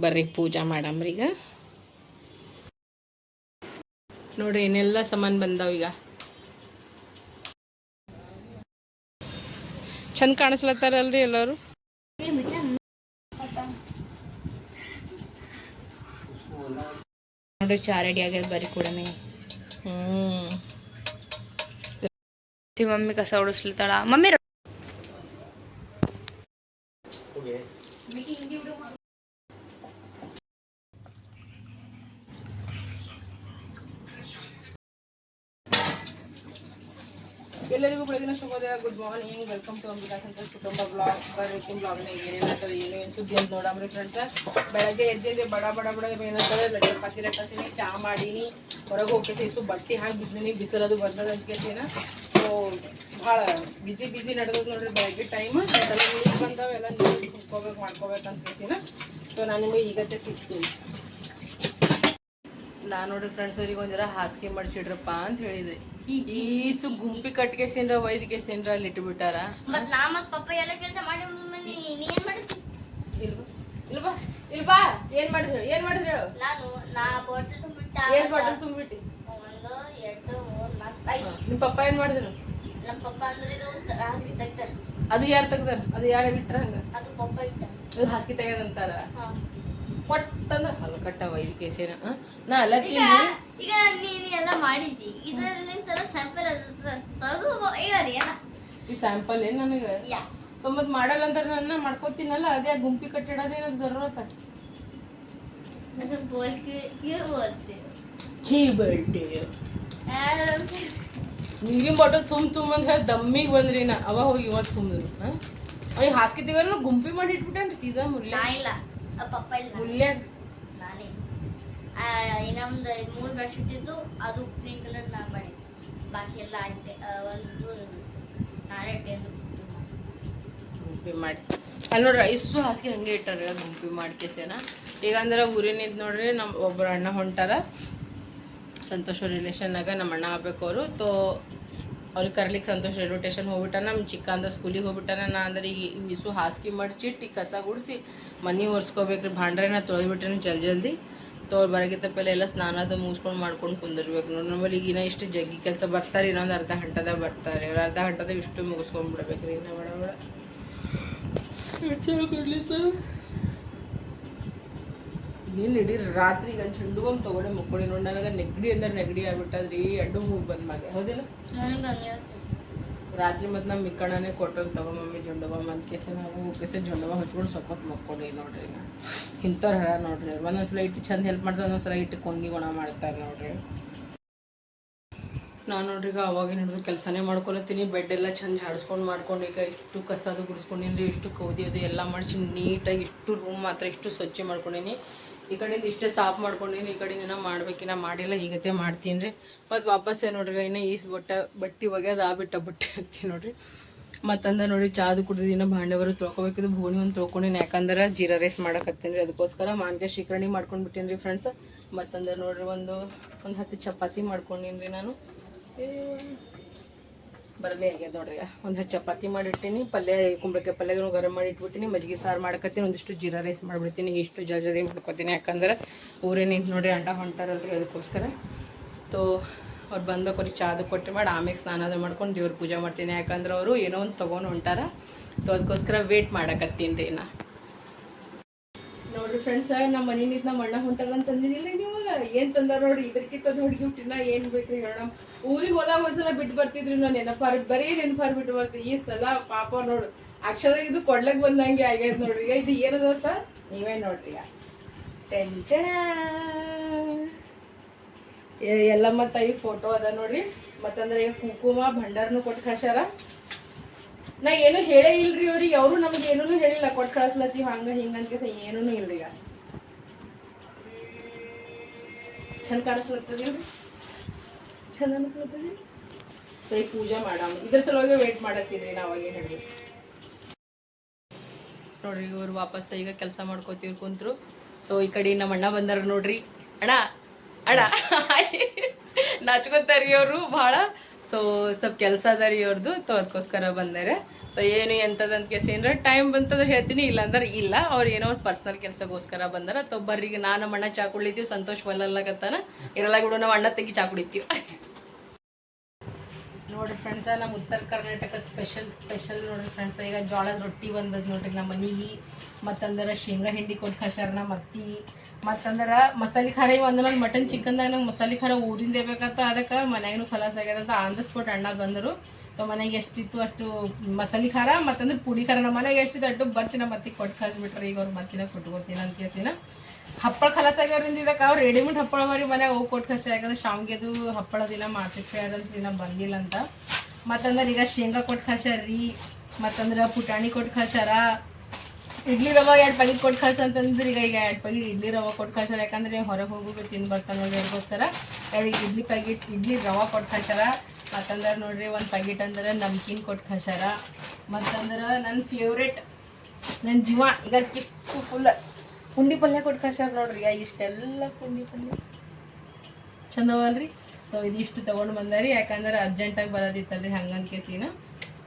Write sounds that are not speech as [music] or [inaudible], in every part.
ಬರ್ರಿ ಪೂಜಾ ಮಾಡಮ್ರಿ ಈಗ ನೋಡ್ರಿ ಏನೆಲ್ಲ ಸಾಮಾನು ಬಂದಾವ ಈಗ. ಚಂದ ಕಾಣಿಸ್ಲತ್ತಾರಲ್ರಿ ಎಲ್ಲರೂ? ನೋಡ್ರಿ ಚಾ ರೆಡಿ ಆಗ್ಯದ ಬರ್ರಿ ಕೂಡ ಹ್ಮ್. ಮಮ್ಮಿ ಕಸ ಹೊಡಿಸ್ಲತ್ತಾಳ ಮಮ್ಮಿ ಎಲ್ಲರಿಗೂ ಬೆಳಗಿನ ಶುಭೋದಯ. Good morning welcome to Ambika Santosh ಕುಟುಂಬ ಬ್ಲಾಗ್ ಬರೀ ಬ್ಲಾಗ್ನ ಏನೇನಾಗ್ತದೆ ಏನು ಏನು ಸುದ್ದಿ ಅಂತ ನೋಡಮ್ರಿ ಫ್ರೆಂಡ್ಸ್ ಬೆಳಗ್ಗೆ ಎದ್ದಿದ್ದೆ ಬಡ ಬಡ ಬಡ ಏನಂತಾರೆ ಪತ್ತಿ ರಟ್ಟಿನಿ ಚಾ ಮಾಡೀನಿ, ಹೊರಗೆ ಹೋಗಿ ಸೇಸು ಬಟ್ಟೆ ಹಾಕಿ ಬಿದ್ದೀನಿ ಬಿಸಿಲದು ಬಂದದ ಅಂದ್ಕೇಸಿನ ಸೊ ಭಾಳ ಬಿಸಿ ಬಿಸಿ ನಡೆದದ ನೋಡ್ರಿ ಬೆಳಗ್ಗೆ ಟೈಮ್ ನೀರು ಕುಟ್ಕೋಬೇಕು ಎಲ್ಲ ನೀರು ಕುಡ್ಕೋಬೇಕು ಮಾಡ್ಕೋಬೇಕು ಅಂತ ಸೊ ನಾನು ನಿಮಗೆ ಈಗತ್ತೆ ಸಿಗ್ತೀನಿ. ನಾನು ನೋಡ್ರಿ ಫ್ರೆಂಡ್ಸ್ ಅವ್ರಿಗೆ ಒಂದರ ಹಾಸಿಗೆ ಮಾಡಿಸಿಡ್ರಪ್ಪ ಅಂತ ಹೇಳಿದ್ರಿ ಈಸು ಗುಂಪಿ ಕಟ್ಟಿಗೆ ಸೇನ್ರ ವೈದ್ಯಕ್ಕೆ ಸೇನ್ರ ಅಲ್ಲಿ ಇಟ್ಬಿಟ್ಟಾರ? ಮತ್ ನಾ ಮತ್ ಪಪ್ಪ ಎಲ್ಲ ಕೆಲಸ ಮಾಡಿ ನೀ ಏನ್ ಮಾಡಿದ್ರಿ ಇಲ್ವಾ ಇಲ್ವಾ ಇಲ್ವಾ ಏನ್ ಮಾಡಿದ್ರು ಏನ್ ಮಾಡಿದ್ರು ಹೇಳು? ನಾನು ನಾ ಬಾಟಲ್ ತುಂಬಿಟ್ಟ ಏಸ್ ಬಾಟಲ್ ತುಂಬಿಟ್ಟಿ? ಒಂದು ಎರಡು ಮೂರ್ ನಾಲ್ಕು ಐದು. ನಿಮ್ ಪಪ್ಪ ಏನ್ ಮಾಡಿದ್ರು? ನಮ್ಮ ಪಪ್ಪ ಅಂದ್ರೆ ಇದು ಹಾಸಿಗೆ ತೆಗ್ದಾರ. ಅದು ಯಾರು ತೆಗ್ದಾರ? ಅದು ಯಾರು ಇಟ್ರ ಹಂಗ? ಅದು ಪಪ್ಪ ಇಟ್ಟ. ಅದು ಹಾಸಿಗೆ ತೆಗೆದಂತಾರ ಹಾ. ಪಟ್ಟಂದ್ರೆ ಕಟ್ಟವ ಒಯ್ದು ಕೇಸೇನ ನಾ ಅಲಕ್ಕಿ ಈಗ ನೀನು ಎಲ್ಲ ಮಾಡಿದ್ದಿ. ಇದರಲ್ಲಿ ಸ್ವಲ್ಪ ಸ್ಯಾಂಪಲ್ ತಗೋಬೋ ಈಗ ಈ ಸ್ಯಾಂಪಲ್ ಏನು ನನಗೆ? ತೊಂಬತ್ತು ಮಾಡಲ್ಲ ಅಂತ ನನ್ನ ಮಾಡ್ಕೋತೀನಲ್ಲ ಅದೇ ಗುಂಪಿ ಕಟ್ಟಿಡೋದೇ ನನಗೆ ಜರೂರತ್ತ ನೀರಿನ ಬಾಟಲ್ ತುಂಬ ತುಂಬ ಅಂತ ಹೇಳಿ ದಮ್ಮಿಗೆ ಬಂದ್ರಿ ನಾ. ಅವ ಹೋಗಿ ಇವತ್ತು ತುಂಬಿದ್ರು ಅವ್ನಿಗೆ ಹಾಸ್ಗೆ ಗುಂಪಿ ಮಾಡಿ ಇಟ್ಬಿಟ್ಟೇನ್ರಿ ಸೀದಾ ಮುರಿಲ್ಲ ಇಲ್ಲ. ಪಪ್ಪ ಇಲ್ಲ. ನಾನೇ. ಇನ್ನೊಂದು ಮೂರು ಬ್ರಷ್ ಇಟ್ಟಿದ್ದು ಅದು ಗ್ರೀನ್ ಕಲರ್ ನಾ ಮಾಡಿ ಬಾಕಿ ಎಲ್ಲ ಅಟ್ಟೆ ಆ, ಒಂದು ನಾನೇ ಅಟ್ಟೆ ಗುಂಪಿ ಮಾಡಿ. ಅಲ್ಲಿ ನೋಡ್ರಿ ಐಸು ಹಾಸಿಗೆ ಹಂಗೆ ಇಟ್ಟಾರ ಗುಂಪಿ ಮಾಡ್ಕೇಸೇನ ಈಗ ಅಂದ್ರೆ ಊರಿನಿದ್ ನೋಡ್ರಿ ನಮ್ಮ ಒಬ್ಬರು ಅಣ್ಣ ಹೊಂಟಾರ. ಸಂತೋಷ ರಿಲೇಷನ್ನಾಗ ನಮ್ಮ ಅಣ್ಣ ಆಗ್ಬೇಕು ಅವರು. ತೋ ಅವ್ರಿಗೆ ಕರ್ಲಿಕ್ಕೆ ಸಂತೋಷ ರೈಲ್ವೆ ಸ್ಟೇಷನ್ ಹೋಗ್ಬಿಟ್ಟಾನ ನಮ್ಮ ಚಿಕ್ಕ ಅಂದ ಸ್ಕೂಲಿಗೆ ಹೋಗ್ಬಿಟ್ಟಾನ, ನಾ ಅಂದ್ರೆ ಈ ಇಸು ಹಾಸಿಗೆ ಮಡ್ಚಿಟ್ಟು ಈ ಕಸ ಗುಡಿಸಿ, ಮನೆ ಒರೆಸ್ಕೋಬೇಕ್ರಿ, ಭಾಂಡ್ರೆನ ತೊಳೆದ್ಬಿಟ್ಟೇನೆ ಜಲ್ದಿ ಜಲ್ದಿ. ತೋಲ್ ಬರಗಿತ್ತ ಪೆಲ್ಲ ಎಲ್ಲ ಸ್ನಾನದ ಮುಗಿಸ್ಕೊಂಡು ಮಾಡ್ಕೊಂಡು ಕುಂದಿರ್ಬೇಕು. ನೋಡಿ ನಮ್ಮಲ್ಲಿ ಈಗಿನ ಇಷ್ಟು ಜಗ್ಗಿ ಕೆಲಸ ಬರ್ತಾರೆ, ಇನ್ನೊಂದು ಅರ್ಧ ಗಂಟೆದಾಗ ಬರ್ತಾರೆ. ಅರ್ಧ ಗಂಟೆದಾಗ ಇಷ್ಟು ಮುಗಿಸ್ಕೊಂಡ್ಬಿಡ್ಬೇಕ್ರಿ. ಇನ್ನ ಬಡ ಬಡ. ನೀನು ಇಡೀ ರಾತ್ರಿ ಈಗ ಚೆಂಡು ಬಾಂಬ್ ತೊಗೊಂಡೆ ಮುಕ್ಕೊಳ್ಳಿ ನೋಡಿ ನನಗೆ ನೆಗಡಿ ಅಂದ್ರೆ ನೆಗಡಿ ಆಗ್ಬಿಟ್ಟದ್ರಿ ಅಡ್ಡು ಮೂಗು ಬಂದ ಮ್ಯಾಗೆ. ಹೌದಿಲ್ಲ ರಾತ್ರಿ ಮತ್ತು ನಮ್ಮ ಮಿಕ್ಕಣ್ಣನೇ ಕೊಟ್ಟರು ತಗೋ ಮಮ್ಮಿ ಜೊಂಡು ಬಾಂಬ್ ಅಂತ ಕೇಸ ನಾವು ಕೇಸೆ ಜೊಂಡವ ಹಚ್ಕೊಂಡು ಹೊತ್ತು ಮಕ್ಕೊಂಡಿ ನೋಡ್ರಿ ನಾ ಇಂಥವ್ರು ಹರ ನೋಡ್ರಿ. ಒಂದೊಂದ್ಸಲ ಇಟ್ಟು ಚಂದ ಹೆಲ್ಪ್ ಮಾಡ್ತಾರೆ ಒಂದೊಂದ್ಸಲ ಇಟ್ಟು ಕೊಂಗಿ ಗುಣ ಮಾಡ್ತಾರೆ ನೋಡ್ರಿ. ನಾನು ನೋಡ್ರಿ ಈಗ ಅವಾಗಿನ ಹಿಡಿದು ಕೆಲಸನೇ ಮಾಡ್ಕೊಳತ್ತೀನಿ ಬೆಡ್ ಎಲ್ಲ ಚಂದ ಹಾಡ್ಸ್ಕೊಂಡು ಮಾಡ್ಕೊಂಡು ಈಗ ಇಷ್ಟು ಕಸದು ಗುಡಿಸ್ಕೊಂಡಿನಿ ಇಷ್ಟು ಕೌದಿ ಅದು ಎಲ್ಲ ಮಾಡಿಸಿ ನೀಟಾಗಿ ಇಷ್ಟು ರೂಮ್ ಮಾತ್ರ ಇಷ್ಟು ಸ್ವಚ್ಛ ಮಾಡ್ಕೊಂಡೀನಿ. ಈ ಕಡೆಯಿಂದ ಇಷ್ಟೇ ಸ್ಟಾಪ್ ಮಾಡ್ಕೊಂಡಿನಿ, ಈ ಕಡೆಯಿಂದ ಏನೋ ಮಾಡ್ಬೇಕಿನ್ನ ಮಾಡಿಲ್ಲ ಈಗತ್ತೆ ಮಾಡ್ತೀನಿ ರೀ. ಮತ್ತು ವಾಪಸ್ಸೇ ನೋಡ್ರಿ, ಇನ್ನೂ ಈಸ್ ಬಟ್ಟ, ಬಟ್ಟೆ ಒಗೆಯೋದು ಆ ಬಿಟ್ಟ ಬಟ್ಟೆ ಹಾಕ್ತೀನಿ ನೋಡ್ರಿ. ಮತ್ತಂದ ನೋಡಿ ಚಾದು ಕುಡಿದಿನ ಭಾಂಡೆವರು ತೊಳ್ಕೊಬೇಕಿದ್ದು ಭೂಣಿ ಒಂದು ತೊಳ್ಕೊಂಡಿನಿ, ಯಾಕಂದ್ರೆ ಜೀರಾ ರೈಸ್ ಮಾಡಕತ್ತೀನಿ ರೀ. ಅದಕ್ಕೋಸ್ಕರ ಮಾನ್ಕಾಯಿ ಶೀಕರಣಿ ಮಾಡ್ಕೊಂಡು ಬಿಟ್ಟೀನಿ ರೀ ಫ್ರೆಂಡ್ಸ್ ಮತ್ತಂದ್ರೆ ನೋಡ್ರಿ, ಒಂದು ಒಂದು ಹತ್ತು ಚಪಾತಿ ಮಾಡ್ಕೊಂಡೀನಿ ರೀ ನಾನು. ಬರಲೇ ಆಗ್ಯದ ನೋಡ್ರಿ. ಒಂದು ಹತ್ತು ಚಪಾತಿ ಮಾಡಿಟ್ಟಿನಿ, ಪಲ್ಯ, ಕುಂಬಳಕಾಯಿ ಪಲ್ಯ ಗರಂ ಮಾಡಿ ಇಟ್ಬಿಟ್ಟಿನಿ ಮಜ್ಜಿಗೆ, ಸಾರು ಮಾಡಕತ್ತೀನಿ, ಒಂದಿಷ್ಟು ಜೀರಾ ರೈಸ್ ಮಾಡಿಬಿಡ್ತೀನಿ, ಇಷ್ಟು ಜಲ್ದಿ ಮಾಡ್ಕೊತೀನಿ. ಯಾಕಂದ್ರೆ ಊರೇ ನಿಂತು ನೋಡ್ರಿ ಅಂಡ ಹೊಂಟಾರಲ್ರಿ ಅದಕ್ಕೋಸ್ಕರ ತೋ, ಅವ್ರು ಬಂದ್ಬೇಕು ಅವ್ರಿಗೆ ಚಾದು ಕೊಟ್ಟು ಮಾಡಿ ಆಮೇಲೆ ಸ್ನಾನ ಮಾಡ್ಕೊಂಡು ದೇವ್ರ ಪೂಜೆ ಮಾಡ್ತೀನಿ. ಯಾಕಂದ್ರೆ ಅವರು ಏನೋ ಒಂದು ತೊಗೊಂಡು ಹೊಂಟಾರ. ತೋ ಅದಕ್ಕೋಸ್ಕರ ವೇಟ್ ಮಾಡಕತ್ತೀನಿ ರೀ ನಾ ನೋಡ್ರಿ ಫ್ರೆಂಡ್ಸ್ ನಮ್ಮ ಮನೆ ನಿಂತ ನಮ್ಮ ಅಣ್ಣ ಹೊಂಟದ ಅಂತ ಅಂದಿದ್ದಿಲ್ಲ ನೀವು, ಏನ್ ತಂದಾರ ನೋಡಿ, ಇದ್ರಕ್ಕಿಂತ ಹುಡುಗಿ ಹುಟ್ಟಿನ ಏನ್ ಬೇಕ್ರಿ ಹೇಳೋಣ. ಊರಿಗೆ ಹೋದಾಗ ಒಂದ್ಸಲ ಬಿಟ್ಟು ಬರ್ತಿದ್ರಿ ನಾನು ನೆನಪಾರ್, ಬರೀ ನೆನಪಾರ್ ಬಿಟ್ಟು ಬರ್ತೀವಿ ಈ ಸಲ ಪಾಪ ನೋಡು ಅಕ್ಷರ ಇದು ಕೊಡ್ಲಕ್ ಬಂದಂಗೆ ಆಗ್ಯದ ನೋಡ್ರಿ. ಇದು ಏನದ ಸರ್ ನೀವೇ ನೋಡ್ರಿ. ಟೆನ್ಷನ್ ಎಲ್ಲಮ್ಮ ತಾಯಿ ಫೋಟೋ ಅದ ನೋಡ್ರಿ. ಮತ್ತಂದ್ರೆ ಈಗ ಕುಂಕುಮ, ಭಂಡಾರನು ಕೊಟ್ಟು ಕಳ್ಸ್ಯಾರ. ನಾ ಏನು ಹೇಳೇ ಇಲ್ರಿ ಅವ್ರಿಗೆ, ಅವರು ನಮ್ಗೆ ಏನೂ ಹೇಳಿಲ್ಲ ಕೊಟ್ಟು ಕಳಿಸ್ಲತ್ತೀವಿ ಹಂಗ ಹಿಂಗ ಅಂತ ಏನೂ ಇಲ್ರಿ ಈಗ. ಚಂದ ಕಾಣಿಸ್ಲತ್ತದಿಲ್ರಿ ಚಂದ ಅನಿಸ್ಲತ್ತದಿ ಸರಿ ಪೂಜೆ ಮಾಡಾಮ ಇದ್ರ ಸಲುವಾಗಿ ವೇಟ್ ಮಾಡತ್ತಿದ್ರಿ ನಾವಾಗೇ ಹೇಳಿ ನೋಡ್ರಿ, ಇವ್ರು ವಾಪಸ್ ಈಗ ಕೆಲಸ ಮಾಡ್ಕೋತೀವಿ ಕುಂತ್ರು. ತೋ, ಈ ಕಡೆ ನಮ್ಮ ಅಣ್ಣ ಬಂದಾರ ನೋಡ್ರಿ. ಅಣ್ಣ ಅಣ್ಣ ನಾಚ್ಕೊತಾರಿ ಅವರು, ಭಾಳ. ಸೊ ಸ್ವಲ್ಪ ಕೆಲಸ ಅದ ರೀ ಅವ್ರದ್ದು ತೋ ಅದಕ್ಕೋಸ್ಕರ ಬಂದಾರೆ. ಸೊ ಏನು ಎಂಥದಂತ ಕೇಸ್ ಏನರ ಟೈಮ್ ಬಂತಂದ್ರೆ ಹೇಳ್ತೀನಿ. ಇಲ್ಲ ಅಂದ್ರೆ ಇಲ್ಲ. ಅವ್ರು ಏನೋ ಒಂದು ಪರ್ಸ್ನಲ್ ಕೆಲಸಗೋಸ್ಕರ ಬಂದಾರ. ತೊ ಬರ್ರಿಗೆ ನಾನು ನಮ್ಮ ಅಣ್ಣ ಚಾ ಕುಡಿತೀವಿ. ಸಂತೋಷ್ ಬಲ್ಲಲ್ಲಕತ್ತಾನ ಇರಲ್ಲ ಬಿಡು, ನಾವು ಅಣ್ಣ ತೆಗಿ ಚಾ ಕುಡಿತೀವಿ. ನೋಡ್ರಿ ಫ್ರೆಂಡ್ಸ ನಮ್ಮ ಉತ್ತರ ಕರ್ನಾಟಕ ಸ್ಪೆಷಲ್ ಸ್ಪೆಷಲ್ ನೋಡ್ರಿ ಫ್ರೆಂಡ್ಸ ಈಗ ಜೋಳದ ರೊಟ್ಟಿ ಬಂದದ್ ನೋಡ್ರಿ. ನಮ್ಮ ಮನೆಗೆ ಮತ್ತಂದ್ರೆ ಶೇಂಗಾ ಹಿಂಡಿ ಕೊಟ್ಟು ನಮ್ಮ ಅತ್ತಿ ಮತ್ತಂದ್ರೆ ಮಸಾಲೆ ಖಾರ ಅಂದ್ರೆ ನಾನು ಮಟನ್ ಚಿಕನ್ದಾಗ ನಂಗೆ ಮಸಾಲೆ ಖಾರ ಊರಿಂದ ಬೇಕಂತ ಅದಕ್ಕೆ ಮನ್ಯಾಗೂ ಫಲಾಸ್ ಆಗ್ಯದ ಅಂತ ಆನ್ ದ ಅಣ್ಣ ಬಂದರು. ತ ಮನೆಗೆ ಎಷ್ಟಿತ್ತು ಅಷ್ಟು ಮಸಾಲೆ ಖಾರ, ಮತ್ತಂದ್ರೆ ಪುಡಿ ಖಾರ ನಮ್ಮ ಮನೆಗೆ ಎಷ್ಟಿತ್ತು ಅಷ್ಟು ಬರ್ಚಿ ನಮ್ಮ ಕೊಟ್ಟು ಕಳಿಸ್ಬಿಟ್ರೆ. ಈಗ ಅವ್ರು ಮತ್ತಿನ ಕೊಟ್ಕೋತೀನಿ ಅಂತ ಕೇಸಿನ ಹಪ್ಪಳ ಖಲಾಸ್ ಆಗ್ಯಾವ್ರಿಂದ ಇದಕ್ಕೆ ಅವ್ರು ರೆಡಿಮೇಡ್ ಹಪ್ಪಳ ಬರಿ ಮನೆಗೆ ಹೋಗಿ ಕೊಟ್ಟು ಖರ್ಚು ಆಗ್ಯದ ಶಾವ್ಗೆದು ಹಪ್ಪಳ ದಿನ ಮಾಡ್ತಿರ್ತೀವಿ ಅದಂತ ದಿನ ಬಂದಿಲ್ಲ ಅಂತ. ಮತ್ತಂದ್ರೆ ಈಗ ಶೇಂಗಾ ಕೊಟ್ಟು ಕಳ್ಸ್ಯಾರ ಮತ್ತಂದ್ರೆ ಪುಟಾಣಿ ಕೊಟ್ಟು ಕಳ್ಸ್ಯಾರ. ಇಡ್ಲಿ ರವ ಎರಡು ಪ್ಯಾಕೆಟ್ ಕೊಟ್ಟು ಕಳ್ಸ ಅಂತಂದ್ರೆ ಈಗ ಈಗ ಎರಡು ಪ್ಯಾಕೆಟ್ ಇಡ್ಲಿ ರವ ಕೊಟ್ಟು ಕಳ್ಸಾರ. ಯಾಕಂದ್ರೆ ಹೊರಗೆ ಹೋಗೋಕೆ ತಿಂದು ಬರ್ತಾನೆ ನೋಡಿ ಅದಕ್ಕೋಸ್ಕರ ಎರಡು ಇಡ್ಲಿ ಪ್ಯಾಕೆಟ್, ಇಡ್ಲಿ ರವ ಕೊಟ್ಟು ಕಳ್ಸಾರ? ಮತ್ತಂದ್ರೆ ನೋಡ್ರಿ ಒಂದು ಪ್ಯಾಕೆಟ್ ಅಂದ್ರೆ ನಮ್ಕೀನ್ ಕೊಟ್ಟು ಕಳ್ಸಾರ. ಮತ್ತಂದ್ರೆ ನನ್ನ ಫೇವ್ರೇಟ್ ನನ್ನ ಜೀವ, ಈಗ ಇಷ್ಟು ಫುಲ್ ಪುಂಡಿ ಪಲ್ಯ ಕೊಟ್ಟು ಕಳ್ಸಾರ ನೋಡ್ರಿ. ಈಗ ಇಷ್ಟೆಲ್ಲ ಪುಂಡಿ ಪಲ್ಯ. ಚಂದವಲ್ರಿ ಸೊ ಇದಿಷ್ಟು ತೊಗೊಂಡು ಬಂದಾರಿ. ಯಾಕಂದ್ರೆ ಅರ್ಜೆಂಟಾಗಿ ಬರೋದಿತ್ತಲ್ರಿ ಹಂಗಂತ ಕೇಸಿನ.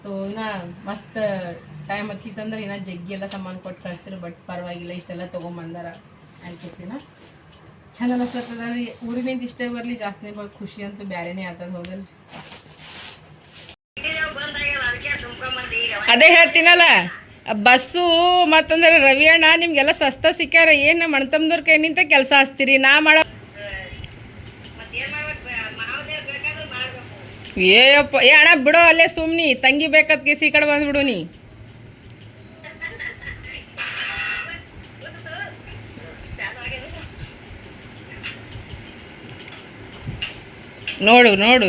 ಸೊ ಇನ್ನ ಮಸ್ತ್ ಟೈಮ್ ಹತ್ತಿತ್ತಂದ್ರೆ ಇನ್ನೂ ಜಗ್ಗಿ ಎಲ್ಲ ಸಾಮಾನು ಕೊಟ್ಟು ಕಳಿಸ್ತೀರಿ ಬಟ್ ಪರವಾಗಿಲ್ಲ, ಇಷ್ಟೆಲ್ಲ ತೊಗೊಂಬಂದಾರ ಆಯ್ಕೆಸಿನ ಚಂದ ಅನಿಸ್ತದ ರೀ ಊರಿನಿಂದ ಇಷ್ಟೇ ಬರಲಿ, ಜಾಸ್ತಿ ಬರ್ ಖುಷಿ ಅಂತೂ ಬ್ಯಾರೆನೇ ಆಗ್ತದ ಹೋಗಲ್ರಿ ಅದೇ ಹೇಳ್ತೀನಲ್ಲ ಬಸ್ಸು ಮತ್ತಂದ್ರೆ ರವಿ ಅಣ್ಣ, ನಿಮ್ಗೆಲ್ಲ ಸಸ್ತ ಸಿಕ್ಕ್ಯಾರ, ಏನು ಮಣ್ತಮ್ದವ್ರ ಕೈ ನಿಂತ ಕೆಲಸ ಹಚ್ತೀರಿ ನಾ ಮಾಡೋ ಏಯಪ್ಪ ಏ ಅಣ್ಣ ಬಿಡೋ, ಅಲ್ಲೇ ಸುಮ್ನಿ, ತಂಗಿ ಬೇಕತ್ ಕೇಸಿ ಈ ಕಡೆ ಬಂದ್ಬಿಡು ನೀ. ನೋಡು ನೋಡು.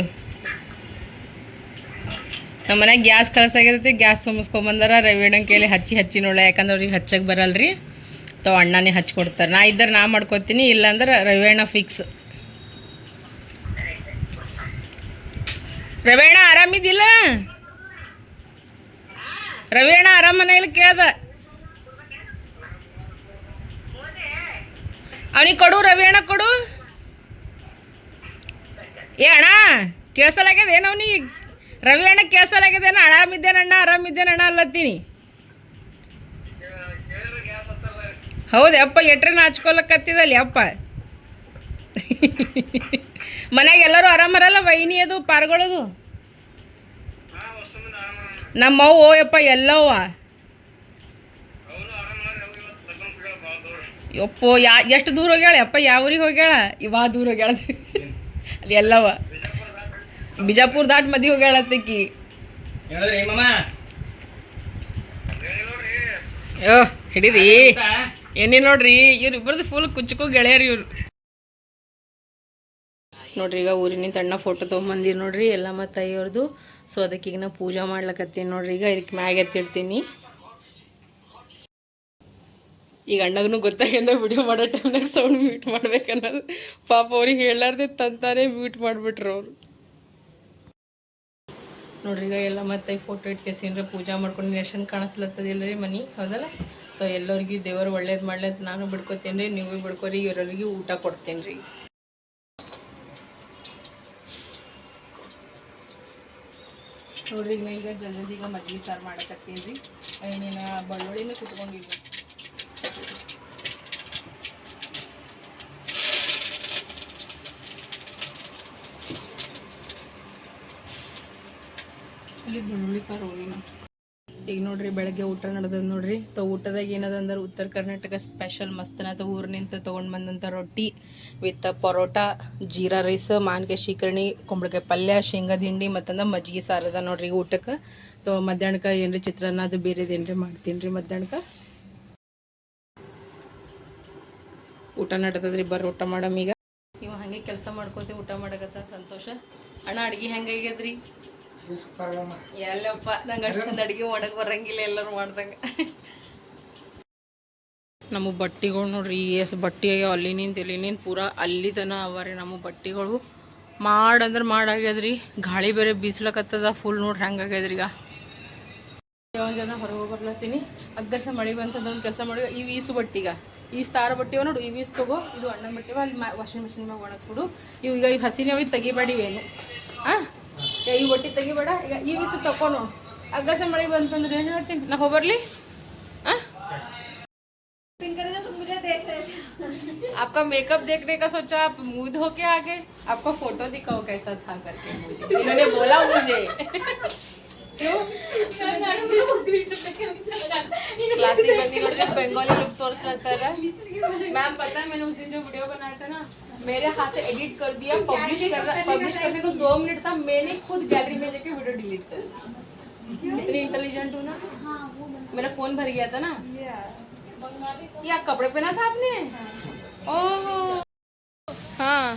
ನಮ್ಮ ಮನ್ಯಾಗ ಗ್ಯಾಸ್ ಕಳ್ಸಾಗಿರ್ತೈತಿ ಗ್ಯಾಸ್ ತುಂಬಿಸ್ಕೊಂಬಂದಾರ ರವಿಯಣ್ಣನ ಕೇಳಿ ಹಚ್ಚಿ ಹಚ್ಚಿ ನೋಡ ಯಾಕಂದ್ರೆ ಅವ್ರಿಗೆ ಹಚ್ಚಕ್ಕೆ ಬರಲ್ರಿ. ತಾವು ಅಣ್ಣನೇ ಹಚ್ಕೊಡ್ತಾರೆ ನಾ ಇದ್ದರೆ ನಾ ಮಾಡ್ಕೊತೀನಿ ಇಲ್ಲಾಂದ್ರೆ ರವಿಯಣ್ಣ ಫಿಕ್ಸ್ ರವಿಯಣ್ಣ ಆರಾಮಿದ್ದಿಲ್ಲ ರವಿಯಣ್ಣ ಆರಾಮ ಮನೇಲಿ ಕೇಳ್ದ. ಅವನಿಗೆ ಕೊಡು ರವಿಯಣ್ಣ ಕೊಡು. ಏ ಅಣ್ಣ, ಕೇಳಿಸಲಾಗ್ಯದ? ಅವನಿಗೆ? ರವಿ ಅಣ್ಣ ಕೇಳಿಸಲಾಗ್ಯದೇನ ಆರಾಮಿದ್ದೇನಣ್ಣ ಆರಾಮಿದ್ದೇನಣ್ಣ ಅಲ್ಲತ್ತೀನಿ. ಹೌದು ಅಪ್ಪ ಎಟ್ರೆ ನಾಚ್ಕೊಲಕತ್ತಿದಲ್ಲಿ ಅಪ್ಪ. ಮನ್ಯಾಗ ಎಲ್ಲರೂ ಆರಾಮರಲ್ಲ ವೈನಿ ಅದು, ಪಾರ್ಗಳದು? ಓ ಯಪ್ಪ, ಎಲ್ಲವ್ವ. ಯಪ್ಪೋ, ಯಾ, ಎಷ್ಟು ದೂರ ಹೋಗ್ಯಾಳ? ಯಪ್ಪ ಯಾವ ಊರಿಗೆ ಹೋಗ್ಯಾಳ? ಇವಾ ದೂರ ಹೋಗ್ಯಾಳ ಅಲ್ಲಿ ಎಲ್ಲವ. ಬಿಜಾಪುರ ದಾಟ್ ಮದಿ ಹೋಗ್ಯಾಳತ್ತಕಿ. ಹೇಳಿದ್ರಿ ಮಾಮ? ಯೋ ಹಿಡೀರಿ. ಏನೇ ನೋಡ್ರಿ ಇವ್ರು ಇಬ್ಬರದು ಫುಲ್ ಕುಚ್ಚಕು ಗೆಳೆಯರು ಇವ್ರು. ನೋಡ್ರಿ ಈಗ ಊರಿನಿಂದ ಅಣ್ಣ ಫೋಟೋ ತೊಗೊಂಬಂದಿರಿ ನೋಡ್ರಿ ಎಲ್ಲ ಮತ್ತು ಅಯ್ಯೋರ್ದು ಸೊ ಅದಕ್ಕೀಗ ನಾ ಪೂಜಾ ಮಾಡ್ಲಕತ್ತೀನಿ ನೋಡ್ರಿ ಈಗ ಇದಕ್ಕೆ ಮ್ಯಾಗ ಎತ್ತಿಡ್ತೀನಿ. ಈಗ ಅಣ್ಣಗೂ ಗೊತ್ತಾಗಿಂದ ವಿಡಿಯೋ ಮಾಡೋ ಟೈಮ್ನಾಗ ಸೌಂಡ್ ಮ್ಯೂಟ್ ಮಾಡ್ಬೇಕನ್ನೋದು. ಪಾಪ ಅವ್ರಿಗೆ ಹೇಳಾರ್ದೆ ತಂತಾನೆ ಮ್ಯೂಟ್ ಮಾಡಿಬಿಟ್ರು ಅವರು. ನೋಡ್ರಿ ಈಗ ಎಲ್ಲ ಮತ್ತೆ ಫೋಟೋ ಇಟ್ಕೇಸಿನ್ರಿ ಪೂಜಾ ಮಾಡ್ಕೊಂಡು ನೆರ್ಶನ್ ಕಾಣಿಸ್ಲತ್ತದಿಲ್ಲ ರೀ ಮನಿ? ಹೌದಲ್ಲ? ಸೊ ಎಲ್ಲರಿಗೂ ದೇವರು ಒಳ್ಳೇದು ಮಾಡ್ಲಿ ಅಂತ ನಾನು ಬಿಡ್ಕೋತೀನಿ ರೀ ನೀವು ಬಿಡ್ಕೋರಿ ಎಲ್ಲರಿಗೂ ಊಟ ಕೊಡ್ತೀನಿ ರೀ ನೋಡ್ರಿ ಈಗ ಜಲ್ದಿ ಈಗ ಮಜ್ಜಿಗೆ ಸಾರು ಮಾಡಕತ್ತೀನಿ ರೀ ಏನೇನು ಬೆಳ್ಳುಳ್ಳಿನೂ ಕುಟ್ಕೊಂಡಿದ್ವಿ. ಅಲ್ಲಿ ಸಾರು ಹೋಗಿನ ಈಗ ನೋಡ್ರಿ ಬೆಳಗ್ಗೆ ಊಟ ನಡೆದದ ನೋಡ್ರಿ. ತ ಊಟದಾಗ ಏನದ ಅಂದ್ರೆ ಉತ್ತರ ಕರ್ನಾಟಕ ಸ್ಪೆಷಲ್ ಮಸ್ತನ ಊರಿನಿಂದ ತೊಗೊಂಡು ಬಂದಂಥ ರೊಟ್ಟಿ ವಿತ್ ಪರೋಟ, ಜೀರಾ ರೈಸ್ ಮಾನ್ಕಾಯಿ ಶೀಕರಣಿ ಕುಂಬಳಕಾಯಿ ಪಲ್ಯ, ಶೇಂಗಾ ದಿಂಡಿ ಮತ್ತಂದ ಮಜ್ಜಿಗೆ ಸಾರು ಅದ ನೋಡ್ರಿ ಊಟಕ್ಕೆ. ತೊ ಮಧ್ಯಾಹ್ನಕ್ಕೆ ಏನ್ರಿ ಚಿತ್ರಾನ್ನ ಅದು ಬೇರೆದು ಏನ್ರಿ ಮಾಡ್ತೀನಿ ರೀ ಮಧ್ಯಾಹ್ನಕ್ಕೆ? ಊಟ ನಡೆದದ್ರಿ ಬರ್ರಿ ಊಟ ಮಾಡಮ್ ಈಗ. ನೀವು ಹಂಗೆ ಕೆಲಸ ಮಾಡ್ಕೋತಿ ಊಟ ಮಾಡಕತ್ತ ಸಂತೋಷ. ಅಣ್ಣ, ಅಡ್ಗೆ ಹೆಂಗಾಗ್ಯದ್ರಿ? ಎಲ್ಲಪ್ಪ ನಂಗೆ ಅಷ್ಟೊಂದು ಅಡುಗೆ ಮಾಡಕ್ ಬರಂಗಿಲ್ಲ ಎಲ್ಲರೂ ಮಾಡ್ದಂಗ. ನಮ್ಮ ಬಟ್ಟಿಗಳು ನೋಡ್ರಿ ಎಷ್ಟು ಬಟ್ಟೆ ಆಗ್ಯಾವ ಅಲ್ಲಿ ನಿಂತ ಇಲ್ಲಿ ನಿಂತ ಪೂರಾ ಅಲ್ಲಿ ತನ ಅವ ರೀ ನಮ್ಮ ಬಟ್ಟೆಗಳು. ಮಾಡಂದ್ರೆ ಮಾಡಾಗ್ಯದ್ರಿ ಗಾಳಿ ಬೇರೆ ಬೀಸ್ಲಕತ್ತದ ಫುಲ್ ನೋಡ್ರಿ ಹಂಗಾಗ್ಯದ್ರಿ ಈಗ. ಒಂದು ಜನ ಹೊರಗೆ ಬರ್ಲತ್ತೀನಿ? ಅಗ್ಗರ್ಸ ಮಳೆ ಬಂತಂದ್ರೆ ಒಂದು ಕೆಲಸ ಮಾಡಿ ಈ ಈಸು ಬಟ್ಟಿಗ ಈ ಸ್ತಾರ ಬಟ್ಟಿವ ನೋಡು ಈ ಈಸ್ ತಗೋ ಇದು ಅಣ್ಣನ ಬಟ್ಟೆವ ಅಲ್ಲಿ ವಾಷಿಂಗ್ ಮಿಷಿನ್ ಮ್ಯಾಗ ಒಣಗಿಸ್ಬಿಡು. ಇವು ಈಗ ಈ ಹಸಿನವು ತೆಗಿಬೇಡಿ ಏನು. ಹಾಂ ಈ तक ತೆಗಿಬೇಡ. तक ಈ ವಿಷ ತಕೊಂಡು ना ಮಳೆ आपका मेकअप देखने का सोचा आप मूड हो के आगे आपको फ़ोटो दिखाओ कैसा था करके मुझे इन्होंने बोला मुझे क्लासिक बंदी बंगाली लुक तो कर रहा है मैम पता है मैंने उस दिन जो वीडियो बनाया था ना मेरे हाथ से एडिट कर दिया पब्लिश कर पब्लिश करने को दो मिनट था मैंने खुद गैलरी में जाके वीडियो डिलीट कर दी। इतनी इंटेलिजेंट हूँ ना मेरा फोन भर गया था ना ये आप कपड़े पहना था आपने ओह हाँ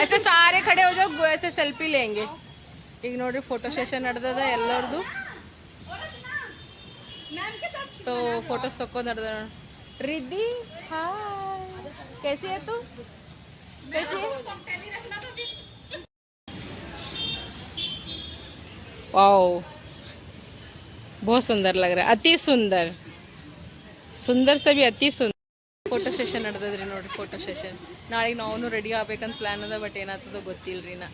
ऐसे सारे खड़े हो जाओ गो- ऐसे सेल्फी लेंगे ಈಗ ನೋಡ್ರಿ ಫೋಟೋ ಸೆಷನ್ ನಡೆದದ ಎಲ್ಲರದು तो फोटोस तको ನಡೆದ रिद्धि हाय कैसी है तू कैसी है वाओ बहुत सुंदर लग रहा है अति सुंदर ಸುಂದರ್ से भी ಅತಿ ಸುಂದರ್ ಫೋಟೋ ಸೆಷನ್ ನಡೆದದ್ರಿ ನೋಡ್ರಿ ಫೋಟೋ ಸೆಷನ್ ನಾಳೆಗೆ ನಾವು ರೆಡಿ ಆಗ್ಬೇಕಂತ ಪ್ಲಾನ್ ಅದ ಬಟ್ ಏನಾಗ್ತದೋ ಗೊತ್ತಿಲ್ರಿ ನಾ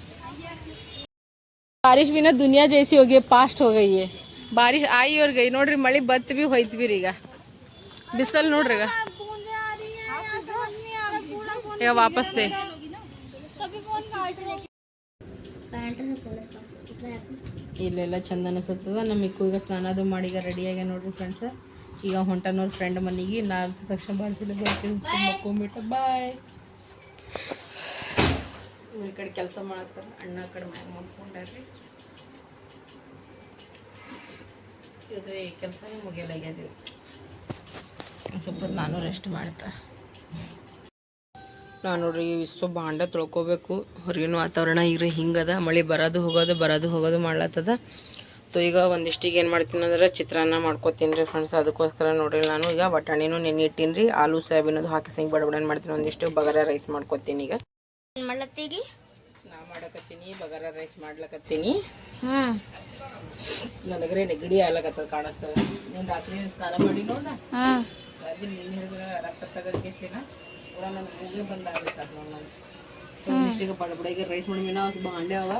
बारिश भी ना दुनिया जैसी हो गई है पास्ट हो गई है बारिश आई और गई ನೋಡ್ರಿ ಮಳಿ ಬತ್ भी ಹೋಯ್ತು ಬಿ ಈಗ ಬಿಸಲ್ ನೋಡ್ರಿ ಈಗ ಈಗ वापस से ಇಲ್ಲೆಲ್ಲ ಚಂದ ಅನಿಸುತ್ತದ ನಮ್ಮ ಇಕ್ಕು ಈಗ ಸ್ನಾನ ಅದು ಮಾಡಿ ಈಗ ರೆಡಿ ಆಗ್ಯ ನೋಡ್ರಿ ಫ್ರೆಂಡ್ಸ್ ಈಗ ಹೊಂಟನವ್ರ ಫ್ರೆಂಡ್ ಮನೆಗೆ. ನಾಲ್ಕು ತಕ್ಷಣ ಬರ್ತೀನಿ. ಬರ್ತೀನಿ ಬಾಯ್ ಇವ್ರ ಕಡೆ ಕೆಲಸ ಮಾಡತ್ತಾರ. ಅಣ್ಣ ಕಡೆ ಮ್ಯಾಗ ಮಾಡ್ಕೊಂಡ್ರಿ ಕೆಲಸ ಮುಗಿಯಲಾಗ್ಯದ ಸ್ವಲ್ಪ ನಾನು ರೆಸ್ಟ್ ಮಾಡ್ತಾ. ನಾನು ನೋಡ್ರಿ ಇಷ್ಟು ಭಾಂಡ ತೊಳ್ಕೊಬೇಕು. ಹೊರಗಿನ ವಾತಾವರಣ ಈಗ ಹಿಂಗದ. ಮಳೆ ಬರೋದು ಹೋಗೋದು ಬರೋದು ಹೋಗೋದು ಮಾಡ್ಲತ್ತದ. ತೊ ಈಗ ಒಂದಿಷ್ಟಿಗೆ ಏನು ಮಾಡ್ತೀನಿ ಅಂದ್ರೆ ಚಿತ್ರಾನ್ನ ಮಾಡ್ಕೊತೀನಿ ರೀ ಫ್ರೆಂಡ್ಸ್ ಅದಕ್ಕೋಸ್ಕರ ನೋಡ್ರಿ ನಾನು ಈಗ ಬಟಾಣಿನೂ ನೆನೆ ಇಟ್ಟೀನಿ ರೀ. ಆಲೂ ಸೋಯಾಬೀನದು ಹಾಕಿ ಸಿಂಗ್ ಬಡಬಡ ಮಾಡ್ತೀನಿ. ಒಂದಿಷ್ಟು ಬಗಾರ ರೈಸ್ ಮಾಡ್ಕೊತೀನಿ ಈಗ. ಮಾಡ್ಲತ್ತೀಗಿ? ನಾ ಮಾಡಕತ್ತೀನಿ ಬಗಾರ ರೈಸ್ ಮಾಡ್ಲಕತ್ತೀನಿ. ಹ್ಮ್. ನನಗ್ರೆ ನೆಗಡಿ ಆಗ್ಲಕತ್ತದ ಕಾಣಿಸ್ತದ. ನೀನು ರಾತ್ರಿ ಸ್ನಾನ ಮಾಡಿ ನೋಡ ಅದು ರಕ್ತ ತಗದ ಕೇಸಿನ. ಕೂಡ ನನ್ನ ಮೂಗೆ ಬಂದಾಗುತ್ತೆ ಅದು ನಾನು ಇಷ್ಟಿಗೆ ಬಡಬಡಿಗೆ ರೈಸ್ ಮಾಡಿ ಮೀನ ಭಾಂಡೆ ಅವ.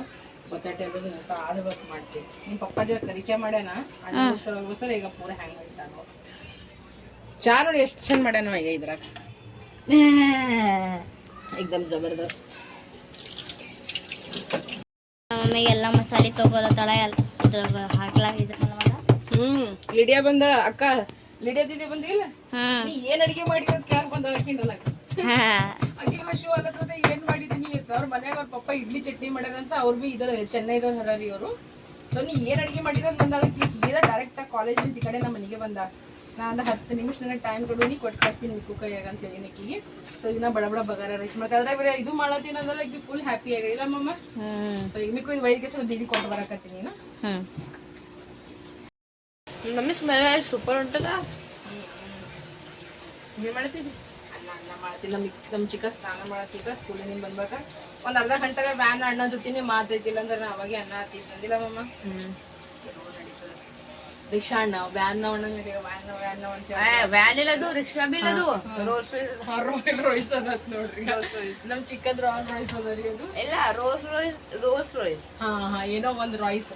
ಬತ್ತಾಟೆ ಅಲ್ಲೋದು ಅಂತ ಆದ ಬಸ್ ಮಾಡ್ತೀವಿ ನಿಮ್ಮ ಮಾಡ್ಯಾನ? ಈಗ ಪೂರ ಹ್ಯಾಂಗ್ ಮಾಡಿದ್ದಾನು ಚಾ ನೋಡಿ ಎಷ್ಟು ಚಂದ ಮಾಡ್ಯಾನ ಈಗ ಇದ್ರಾಗ. [laughs] ಎಕ್ದಮ್ ಜಬರ್ದಸ್ತ್. ಮಮ್ಮಿಗೆ ಎಲ್ಲ ಮಸಾಲೆ ತಗೊಳತ್ತಾಳ ಇದ್ರಾಗ ಹಾಕ್ಲಾಗಿದ್ರ ಹ್ಮ್ ಲಿಡಿಯಾ ಬಂದಳ. ಅಕ್ಕ ಲಿಡಿಯಾ ದಿದಿ ಬಂದಿಲ್ಲ? ನೀ ಏನ್ ಅಡಿಗೆ ಮಾಡಿ ಕೇಳಕ್ ಬಂದಳಕಿ ನನಗೆ. ಅಕ್ಕಿ ಹಶು ಅಲ್ಲತ್ತದೆ ಏನ್ ಮಾಡಿದೀನಿ ಅವ್ರ ಮನ್ಯಾಗ ಅವ್ರ ಪಪ್ಪ ಇಡ್ಲಿ ಚಟ್ನಿ ಮಾಡ್ಯಾರಂತ ಅವ್ರು ಬಿ ಇದರ ಚೆನ್ನೈದವ್ರು ಹರಾರಿ ಅವರು. ಸೊ ನೀ ಏನ್ ಅಡಿಗೆ ಮಾಡಿದ ಅಂತ ಈ ಸೀದಾ ಡೈರೆಕ್ಟ್ ಆಗಿ ಕಾಲೇಜ್ ಈ ಕಡೆ ನಮ್ಮ ಮನೆಗೆ ಬಂದ. ನಾ ಅಂದ ಹತ್ತು ನಿಮಿಷ ನನಗೆ ಟೈಮ್ ಕೊಡು ನೀ ಕೊಟ್ಟು ಕಳಿಸ್ತೀನಿ ಮಿಕ್ಕು ಕೈಯಾಗ ಅಂತ ಹೇಳಿ ಆಕಿಗೆ. ಸೊ ಇನ್ನ ಬಡ ಬಡ ಬಗಾರ ರೈಸ್ ಮಾಡ್ತಾ ಅದ್ರಾಗ ಬರೀ ಇದು ಮಾಡತ್ತೀನಿ ಅಂದ್ರೆ ಈಗ ಫುಲ್ ಹ್ಯಾಪಿ ಆಗಿ ಇಲ್ಲ ಮಮ್ಮ ಹ್ಮ್. ಸೊ ಈಗ ಇದು ವೈದ್ಯಕ್ಕೆ ಸ್ವಲ್ಪ ದಿಡಿ ಕೊಟ್ಟು ಬರಕತ್ತೀನಿ ನಾ ಹ್ಮ್. ಮಮ್ಮಿ ಸ್ಮೆಲ್ ಸೂಪರ್ ಉಂಟದ ಏನ್ ಮಾಡ್ತಿದ್ದಿ ಅನ್ನ ಮಾಡ್ತೀನಿ. ನಮ್ಮ ನಮ್ಮ ಚಿಕ್ಕ ಸ್ನಾನ ಮಾಡತ್ತಿದ್ದ ಸ್ಕೂಲಿನಿಂದ ಬಂದಾಗ ಒಂದ್ ಅರ್ಧ ಗಂಟೆ ವ್ಯಾನ್ ಅಣ್ಣ ಜೊತೆನೆ ಮಾತೈತಿಲ್ಲ ಅಂದ್ರೆ ನಾ ಅವಾಗೆ ಅನ್ನ ಹತ್ತಿತ್ತು ಅಂದಿಲ್ಲ ಮಮ್ಮ ರಿಕ್ಷಾ ಅಣ್ಣ ವ್ಯಾನ್ ಅಣ್ಣ ವ್ಯಾನ್ ವ್ಯಾನ್ ಅಂತ ವ್ಯಾನ್ ಇಲ್ಲದು ರಿಕ್ಷಾ ಬಿಲ್ಲದು ರೋಸ್ ರಾಯಲ್ ರಾಯ್ಸ್ ಅದ ನೋಡ್ರಿ. ನಮ್ ಚಿಕ್ಕದ್ ರಾಯಲ್ ರಾಯ್ಸ್ ಅದ ರೀ ಅದು. ಇಲ್ಲ ರೋಸ್ ರೋಯ್ಸ್ ರೋಸ್ ರೋಯ್ಸ್ ಹಾ ಹಾ ಏನೋ ಒಂದು ರಾಯ್ಸ್